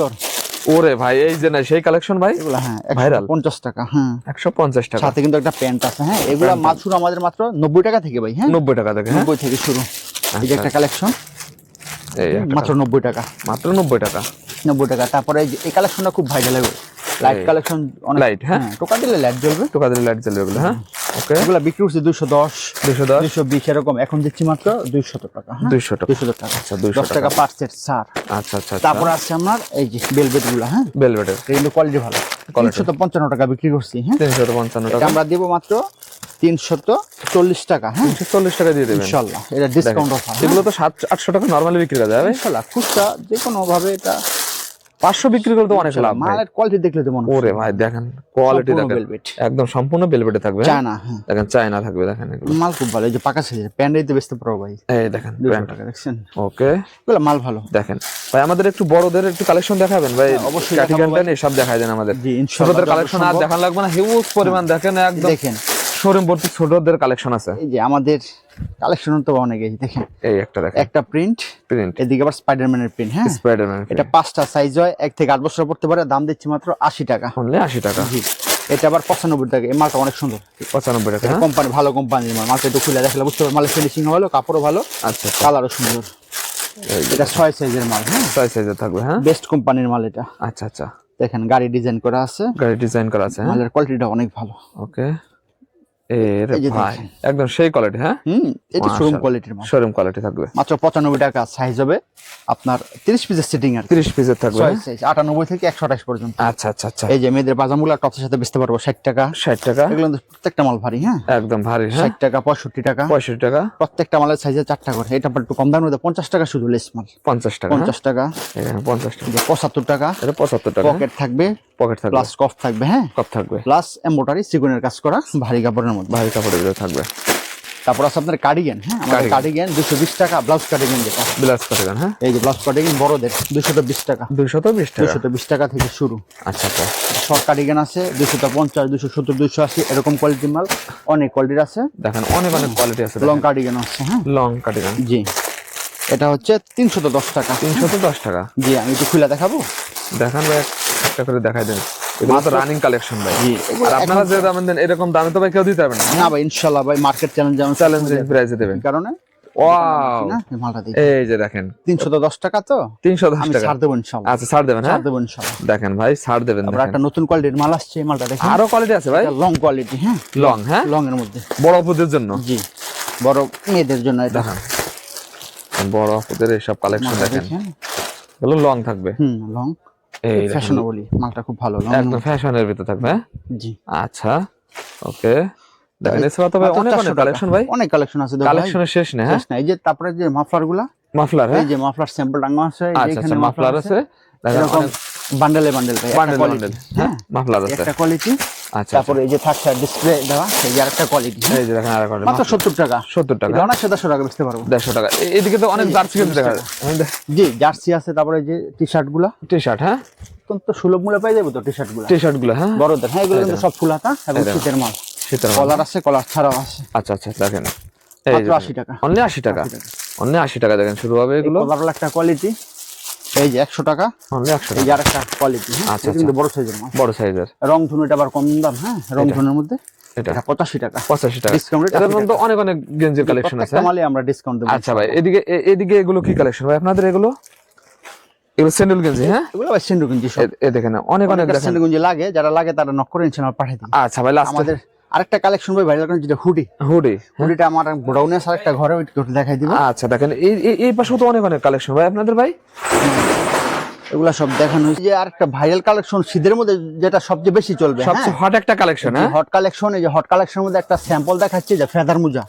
[SPEAKER 2] ওরে ভাই এই যে না সেই কালেকশন ভাই?
[SPEAKER 1] এগুলো হ্যাঁ? একশো পঞ্চাশ টাকা হ্যাঁ
[SPEAKER 2] একশো পঞ্চাশ টাকা।
[SPEAKER 1] সাথে কিন্তু একটা প্যান্ট আছে হ্যাঁ? এগুলা মাল আমাদের মাত্র নব্বই টাকা থেকে ভাই হ্যাঁ?
[SPEAKER 2] নব্বই টাকা থেকে হ্যাঁ?
[SPEAKER 1] নব্বই থেকে শুরু। এই যে একটা কালেকশন
[SPEAKER 2] এই
[SPEAKER 1] মাত্র নব্বই টাকা।
[SPEAKER 2] মাত্র নব্বই টাকা।
[SPEAKER 1] নব্বই টাকা। তারপরে এই যে এই কালেকশনটা খুব ভাইরাল হবে লাইট কালেকশন অনেক
[SPEAKER 2] Light, হ্যাঁ?
[SPEAKER 1] টোকা দিলে লাইট জ্বলবে।
[SPEAKER 2] টোকা দিলে লাইট জ্বলবে এগুলো হ্যাঁ? ওকে
[SPEAKER 1] এগুলো বিক্রি করছে দুশো দশ
[SPEAKER 2] দুশো দশ।
[SPEAKER 1] দুশো বিশ এরকম। এখন দিচ্ছি মাত্র দুইশো টাকা হ্যাঁ?
[SPEAKER 2] দুইশো টাকা।
[SPEAKER 1] দুইশো টাকা।
[SPEAKER 2] আচ্ছা দুইশো
[SPEAKER 1] দশ টাকা পার সেট ছাড়
[SPEAKER 2] আচ্ছা আচ্ছা
[SPEAKER 1] তারপর আছে আমার এই যে বেলভেটগুলো হ্যাঁ?
[SPEAKER 2] বেলভেটের
[SPEAKER 1] কিন্তু কোয়ালিটি ভালো। তিনশো পঞ্চান্ন টাকা বিক্রি করছি হ্যাঁ?
[SPEAKER 2] তিনশো পঞ্চান্ন টাকা।
[SPEAKER 1] আমরা দেবো মাত্র তিনশত চল্লিশ টাকা হ্যাঁ?
[SPEAKER 2] চল্লিশ টাকা দিয়ে দেবেন।
[SPEAKER 1] ইনশাল্লাহ। এটা ডিসকাউন্ট অফার
[SPEAKER 2] এগুলো তো সাত আটশো টাকা নর্মালি বিক্রি করা যাবে
[SPEAKER 1] ইনশাল্লাহ খুচরা যে কোনো ভাবে এটা
[SPEAKER 2] পাঁচশো বিক্রি করলে তো অনেক লাভ
[SPEAKER 1] মালের কোয়ালিটি দেখলে তো মনে
[SPEAKER 2] ওরে ভাই দেখেন কোয়ালিটি দেখেন। একদম সম্পূর্ণ বেলভেটে থাকবে হ্যাঁ?
[SPEAKER 1] চায়না হ্যাঁ।
[SPEAKER 2] দেখেন চায়না থাকবে দেখেন
[SPEAKER 1] মাল খুব ভালো এই যে পাকা প্যান্ডাইতে বেচতে পারো ভাই।
[SPEAKER 2] এই দেখেন
[SPEAKER 1] টাকা দেখছেন?
[SPEAKER 2] ওকে।
[SPEAKER 1] এগুলো মাল ভালো।
[SPEAKER 2] দেখেন ভাই আমাদের একটু বড়দের একটু কালেকশন দেখাবেন ভাই।
[SPEAKER 1] হ্যাঁ, অবশ্যই
[SPEAKER 2] এসব দেখাই দেন আমাদের। ছোটদের কালেকশন আর। দেখান লাগবে না হিউজ পরিমাণ। দেখেন একদম
[SPEAKER 1] দেখেন।
[SPEAKER 2] শোরুম ভর্তি ছোটদের কালেকশন আছে।
[SPEAKER 1] এই যে আমাদের কালেকশন তো অনেক এই দেখেন।
[SPEAKER 2] এই একটা দেখেন।
[SPEAKER 1] একটা প্রিন্ট
[SPEAKER 2] প্রিন্ট
[SPEAKER 1] এদিকে আবার স্পাইডারম্যানের প্রিন্ট হ্যাঁ?
[SPEAKER 2] স্পাইডারম্যান
[SPEAKER 1] এটা পাঁচটা সাইজ হয় এক থেকে আট বছর পড়তে পারে দাম দিচ্ছি মাত্র আশি টাকা।
[SPEAKER 2] অনলি আশি টাকা।
[SPEAKER 1] জি। এটা আবার পঁচানব্বই টাকা এই মালটা অনেক সুন্দর।
[SPEAKER 2] পঁচানব্বই টাকা হ্যাঁ?
[SPEAKER 1] কোম্পানি ভালো কোম্পানির মাল। মালটা একটু খুলে দেখলে বুঝতে পারবে মালের ফিনিশিং ভালো কাপড়ও ভালো
[SPEAKER 2] আচ্ছা আচ্ছা।
[SPEAKER 1] কালারও সুন্দর। এটা ছয় সাইজের মাল হ্যাঁ?
[SPEAKER 2] ছয় সাইজের থাকবে হ্যাঁ?
[SPEAKER 1] বেস্ট কোম্পানির মাল এটা।
[SPEAKER 2] আচ্ছা আচ্ছা।
[SPEAKER 1] দেখেন গাড়ি ডিজাইন করা আছে।
[SPEAKER 2] গাড়ি ডিজাইন করা আছে হ্যাঁ?
[SPEAKER 1] মালের কোয়ালিটিটা অনেক ভালো।
[SPEAKER 2] ওকে এ রে
[SPEAKER 1] এই যে
[SPEAKER 2] ভাই একদম সেই কোয়ালিটি হ্যাঁ?
[SPEAKER 1] হুম এটা শোরুম কোয়ালিটির মাল।
[SPEAKER 2] শোরুম কোয়ালিটি থাকবে।
[SPEAKER 1] মাত্র টাকা সাইজ হবে। আপনার তিরিশ পিসের সিটিং আর
[SPEAKER 2] তিরিশ পিসের থাকবে
[SPEAKER 1] ছয়
[SPEAKER 2] হ্যাঁ?
[SPEAKER 1] সাইজ আটানব্বই থেকে একশো আঠাশ পর্যন্ত।
[SPEAKER 2] আচ্ছা আচ্ছা আচ্ছা।
[SPEAKER 1] এই যে মেয়েদের টপসের সাথে বেচতে পারব ষাট টাকা।
[SPEAKER 2] ষাট টাকা।
[SPEAKER 1] এগুলো প্রত্যেকটা মাল ভারী হ্যাঁ?
[SPEAKER 2] একদম ভারী হ্যাঁ?
[SPEAKER 1] টাকা পঁয়ষট্টি টাকা।
[SPEAKER 2] পঁয়ষট্টি টাকা।
[SPEAKER 1] প্রত্যেকটা মালের সাইজে করে। এটা একটু কম দামের মধ্যে পঞ্চাশ টাকা শুধু লেস মাল।
[SPEAKER 2] পঞ্চাশ টাকা হ্যাঁ?
[SPEAKER 1] পঞ্চাশ টাকা।
[SPEAKER 2] এখানে পঞ্চাশ টাকা।
[SPEAKER 1] এই যে পঁচাত্তর টাকা।
[SPEAKER 2] এটা পঁচাত্তর টাকা
[SPEAKER 1] পকেট থাকবে।
[SPEAKER 2] পকেট থাকবে।
[SPEAKER 1] প্লাস কফ থাকবে হ্যাঁ?
[SPEAKER 2] কপ থাকবে।
[SPEAKER 1] প্লাস এম্বোটারি সিগুনের কাজ করা ভারী কাপড়ের মধ্যে
[SPEAKER 2] ভারী কাপড়ের ভিতরে থাকবে।
[SPEAKER 1] তারপর আছে আপনার কার্ডিগান হ্যাঁ? আমাদের। কার্ডিগান দুশো বিশ টাকা ব্লাউজ কার্ডিগান যেটা।
[SPEAKER 2] বিলাস কাটিগান হ্যাঁ?
[SPEAKER 1] এই যে ব্লাউজ কার্ডিগান বড়দের দুশো বিশ টাকা।
[SPEAKER 2] দুইশত বিশ টাকা?
[SPEAKER 1] দুশো বিশ টাকা থেকে শুরু।
[SPEAKER 2] আচ্ছা আচ্ছা।
[SPEAKER 1] শর্ট কার্ডিগান আছে দুশো পঞ্চাশ দুশো সত্তর দুশো আশি এরকম কোয়ালিটির মাল অনেক কোয়ালিটির আছে।
[SPEAKER 2] দেখেন অনেক অনেক কোয়ালিটি আছে
[SPEAKER 1] লং কার্ডিগান আছে হ্যাঁ?
[SPEAKER 2] লং কাটিগান
[SPEAKER 1] জি। এটা হচ্ছে তিনশো দশ টাকা।
[SPEAKER 2] তিনশত দশ টাকা?
[SPEAKER 1] জি আমি একটু খুলে দেখাবো।
[SPEAKER 2] দেখান ভাই একটা করে দেখাই দেন। তো রানিং কালেকশন ভাই। আর আপনারা যে দাম দেন এরকম দামে তো ভাই কেউ দিতে পারবেন না।
[SPEAKER 1] ভাই ভাই মার্কেট চ্যালেঞ্জ যেমন
[SPEAKER 2] চ্যালেঞ্জিং প্রাইসে দেবেন।
[SPEAKER 1] কারণে?
[SPEAKER 2] ওয়াও
[SPEAKER 1] মালটা দিই
[SPEAKER 2] এই যে দেখেন।
[SPEAKER 1] তিনশো তো দশ টাকা তো?
[SPEAKER 2] তিনশো দশ
[SPEAKER 1] আমি
[SPEAKER 2] টাকা।
[SPEAKER 1] ছাড় দেবো ইনশাল্লাহ।
[SPEAKER 2] আচ্ছা ছাড় দেবেন হ্যাঁ?
[SPEAKER 1] ছাড় দেবো ইনশাল্লাহ।
[SPEAKER 2] দেখেন ভাই ছাড় দেবেন দেখেন।
[SPEAKER 1] একটা নতুন কোয়ালিটির মাল আসছে এই মালটা দেখেন।
[SPEAKER 2] আরও কোয়ালিটি আছে ভাই?
[SPEAKER 1] লং কোয়ালিটি হ্যাঁ?
[SPEAKER 2] লং হ্যাঁ?
[SPEAKER 1] লং এর মধ্যে।
[SPEAKER 2] বড় অপুদের জন্য?
[SPEAKER 1] জি। বড় মেয়েদের জন্য এটা।
[SPEAKER 2] বড় অপুদের এইসব কালেকশন দেখেন।
[SPEAKER 1] দেখেন।
[SPEAKER 2] এগুলো লং থাকবে।
[SPEAKER 1] হুম লং
[SPEAKER 2] এই
[SPEAKER 1] ফ্যাশনেবলি মালটা খুব ভালো
[SPEAKER 2] একদম ফ্যাশনের ভিতরে থাকবে হ্যাঁ?
[SPEAKER 1] জি।
[SPEAKER 2] আচ্ছা ওকে। দেখেন এছাড়া অনেক অনেক কালেকশন ভাই।
[SPEAKER 1] অনেক কালেকশন আছে
[SPEAKER 2] কালেকশনের শেষ নেই হ্যাঁ?
[SPEAKER 1] এই যে তারপরে যে মাফলারগুলা
[SPEAKER 2] মাফলার হ্যাঁ?
[SPEAKER 1] এই যে মাফলার স্যাম্পল টাঙ্গা আছে
[SPEAKER 2] আচ্ছা আচ্ছা মাফলার আছে।
[SPEAKER 1] এরকম বান্ডেলে বান্ডেল
[SPEAKER 2] বান্ডেল বান্ডেল হ্যাঁ মাফলার আছে
[SPEAKER 1] একটা কোয়ালিটি
[SPEAKER 2] আচ্ছা
[SPEAKER 1] তারপরে এই যে থাকছে ডিসপ্লে দেওয়া এই যে আরেকটা কোয়ালিটি
[SPEAKER 2] এই যে দেখেন আর একটা
[SPEAKER 1] মাত্র সত্তর টাকা।
[SPEAKER 2] সত্তর টাকা।
[SPEAKER 1] এটা অনেক দেড়শো টাকা বেচতে পারব।
[SPEAKER 2] দেড়শো টাকা। এদিকে তো অনেক জার্সি কিন্তু দেখা। যায়
[SPEAKER 1] জি জার্সি আছে তারপরে যে টি শার্টগুলা।
[SPEAKER 2] টি শার্ট হ্যাঁ
[SPEAKER 1] অত্যন্ত সুলভ মূল্যে পেয়ে যাব তো টি শার্টগুলা।
[SPEAKER 2] টি শার্টগুলো হ্যাঁ।
[SPEAKER 1] বড়দের হ্যাঁ এগুলো কিন্তু সব ফুল হাতা এবং শীতের মাল।
[SPEAKER 2] শীতের।
[SPEAKER 1] কলার আছে কলার ছাড়াও আছে।
[SPEAKER 2] আচ্ছা আচ্ছা দেখেন।
[SPEAKER 1] মাত্র
[SPEAKER 2] যে
[SPEAKER 1] আশি টাকা।
[SPEAKER 2] অনলি আশি টাকা। অনলি আশি টাকা দেখেন শুরু হবে এগুলো।
[SPEAKER 1] কলার একটা কোয়ালিটি এই যে একশো টাকা
[SPEAKER 2] একশো
[SPEAKER 1] এই কোয়ালিটি
[SPEAKER 2] আচ্ছা,
[SPEAKER 1] কিন্তু বড় সাইজের
[SPEAKER 2] বড় সাইজের
[SPEAKER 1] রং ধনু এটা আবার কম দাম হ্যাঁ? রং ধনুর মধ্যে?
[SPEAKER 2] এটা।
[SPEAKER 1] এটা পঁচাশি টাকা।
[SPEAKER 2] পঁচাশি টাকা।
[SPEAKER 1] Discount
[SPEAKER 2] এটার মধ্যে অনেক অনেক গেঞ্জির কালেকশন আছে।
[SPEAKER 1] মালে আমরা ডিসকাউন্ট দেবো।
[SPEAKER 2] আচ্ছা ভাই এদিকে এদিকে এগুলো কি কালেকশন ভাই? আপনাদের এগুলো? এগুলো স্যান্ডেল গেঞ্জি হ্যাঁ?
[SPEAKER 1] এগুলো ভাই সেন্ডু কিনছি সব।
[SPEAKER 2] এ- এ দেখেন অনেক অনেক
[SPEAKER 1] কিনছি লাগে যারা লাগে তারা নক করে পাঠিয়ে দিন।
[SPEAKER 2] আচ্ছা ভাই লাস্ট
[SPEAKER 1] আমাদের আরেকটা কালেকশন ভাই ভাইরাল করেন যেটা হুডি
[SPEAKER 2] হুডি
[SPEAKER 1] হুডিটা আমার গোডাউনে আছে আরেকটা ঘরে দেখাই দিব।
[SPEAKER 2] আচ্ছা দেখেন এই এই- এই পাশেও তো অনেক অনেক কালেকশন ভাই আপনাদের ভাই?
[SPEAKER 1] এগুলা সব দেখানো হয়েছে। যে আরেকটা ভাইরাল কালেকশন শীতের মধ্যে যেটা সবচেয়ে বেশি চলবে
[SPEAKER 2] সবচেয়ে হট একটা কালেকশন হ্যাঁ?
[SPEAKER 1] হট কালেকশন এই যে হট কালেকশনের মধ্যে একটা স্যাম্পল দেখাচ্ছি যে ফেদার মুজা।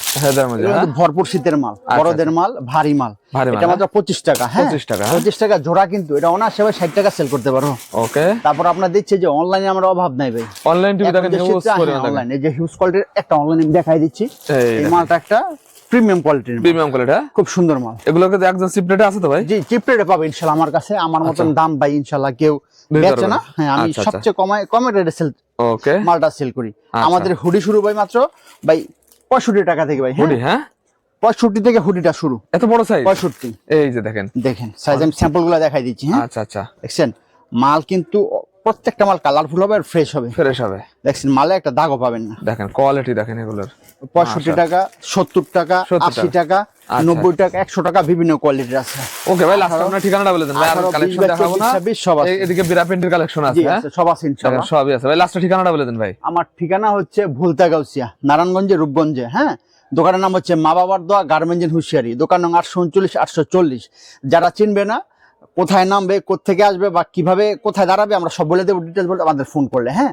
[SPEAKER 2] মধ্যে
[SPEAKER 1] এগুলো
[SPEAKER 2] হ্যাঁ?
[SPEAKER 1] ভরপুর শীতের মাল বড়দের মাল ভারী মাল। এটা মাত্র পঁচিশ টাকা হ্যাঁ?
[SPEAKER 2] 25 টাকা, হ্যাঁ।
[SPEAKER 1] পঁচিশ টাকা জোড়া কিন্তু এটা অনায়াসে ভাই ষাট টাকা সেল করতে পারো।
[SPEAKER 2] ওকে।
[SPEAKER 1] তারপর আপনার দিচ্ছে যে অনলাইনে আমার অভাব নাই ভাই।
[SPEAKER 2] অনলাইন টিভি দেখেন পরিমাণ দেখেন
[SPEAKER 1] অনলাইনে যে হিউজ কোয়ালিটির একটা অনলাইনে দেখাই দিচ্ছি।
[SPEAKER 2] এই
[SPEAKER 1] মালটা একটা প্রিমিয়াম কোয়ালিটির
[SPEAKER 2] প্রিমিয়াম কোয়ালিটি
[SPEAKER 1] খুব সুন্দর মাল।
[SPEAKER 2] এগুলো একজন সিপ্রেটে আছে তো ভাই?
[SPEAKER 1] জি চিপ রেটে পাবে ইনশাল্লাহ আমার কাছে। আমার মতন দাম ভাই ইনশাল্লাহ কেউ বেচে না। হ্যাঁ আমি
[SPEAKER 2] আচ্ছা, আচ্ছা।
[SPEAKER 1] সবচেয়ে কমায় কমে রেটে সেল
[SPEAKER 2] ওকে
[SPEAKER 1] মালটা সেল করি।
[SPEAKER 2] আচ্ছা।
[SPEAKER 1] আমাদের হুডি শুরু ভাই মাত্র ভাই পঁয়ষট্টি টাকা থেকে ভাই
[SPEAKER 2] হুডি
[SPEAKER 1] হ্যাঁ
[SPEAKER 2] হ্যাঁ?
[SPEAKER 1] পঁয়ষট্টি থেকে হুডিটা শুরু।
[SPEAKER 2] এত বড় সাইজ
[SPEAKER 1] পঁয়ষট্টি।
[SPEAKER 2] এই যে দেখেন।
[SPEAKER 1] দেখেন সাইজ আমি স্যাম্পলগুলো দেখাই দিচ্ছি হ্যাঁ?
[SPEAKER 2] আচ্ছা আচ্ছা।
[SPEAKER 1] দেখছেন? মাল কিন্তু প্রত্যেকটা মাল কালারফুল হবে আর ফ্রেশ হবে।
[SPEAKER 2] ফ্রেশ হবে।
[SPEAKER 1] দেখছেন মালে একটা দাগও পাবেন না।
[SPEAKER 2] দেখেন কোয়ালিটি দেখেন এগুলোর।
[SPEAKER 1] পঁয়ষট্টি টাকা সত্তর টাকা আশি টাকা।
[SPEAKER 2] আচ্ছা।
[SPEAKER 1] নব্বই টাকা একশো টাকা বিভিন্ন কোয়ালিটির আছে।
[SPEAKER 2] ওকে ভাই লাস্ট আপনার ঠিকানাটা বলে দেন ভাই আর কালেকশন দেখাবো না।
[SPEAKER 1] সব আছে।
[SPEAKER 2] এদিকে বিরা প্রিন্টের কালেকশন আছে হ্যাঁ?
[SPEAKER 1] আছে, সব আছে ইনশাআল্লাহ।
[SPEAKER 2] সবই আছে। ভাই লাস্টের ঠিকানাটা বলে দেন ভাই।
[SPEAKER 1] আমার ঠিকানা হচ্ছে ভুলতাগাউসিয়া নারায়ণগঞ্জে রূপগঞ্জে হ্যাঁ? দোকানের নাম হচ্ছে মা বাবার দোয়া গার্মেন্টস হুঁশিয়ারি। দোকান নং আটশো উনচল্লিশ আটশো চল্লিশ। যারা চিনবে না কোথায় নামবে কোথেকে আসবে বা কীভাবে কোথায় দাঁড়াবে, আমরা সব বলে দেবো ডিটেলস বলতে আমাদের ফোন করলে হ্যাঁ?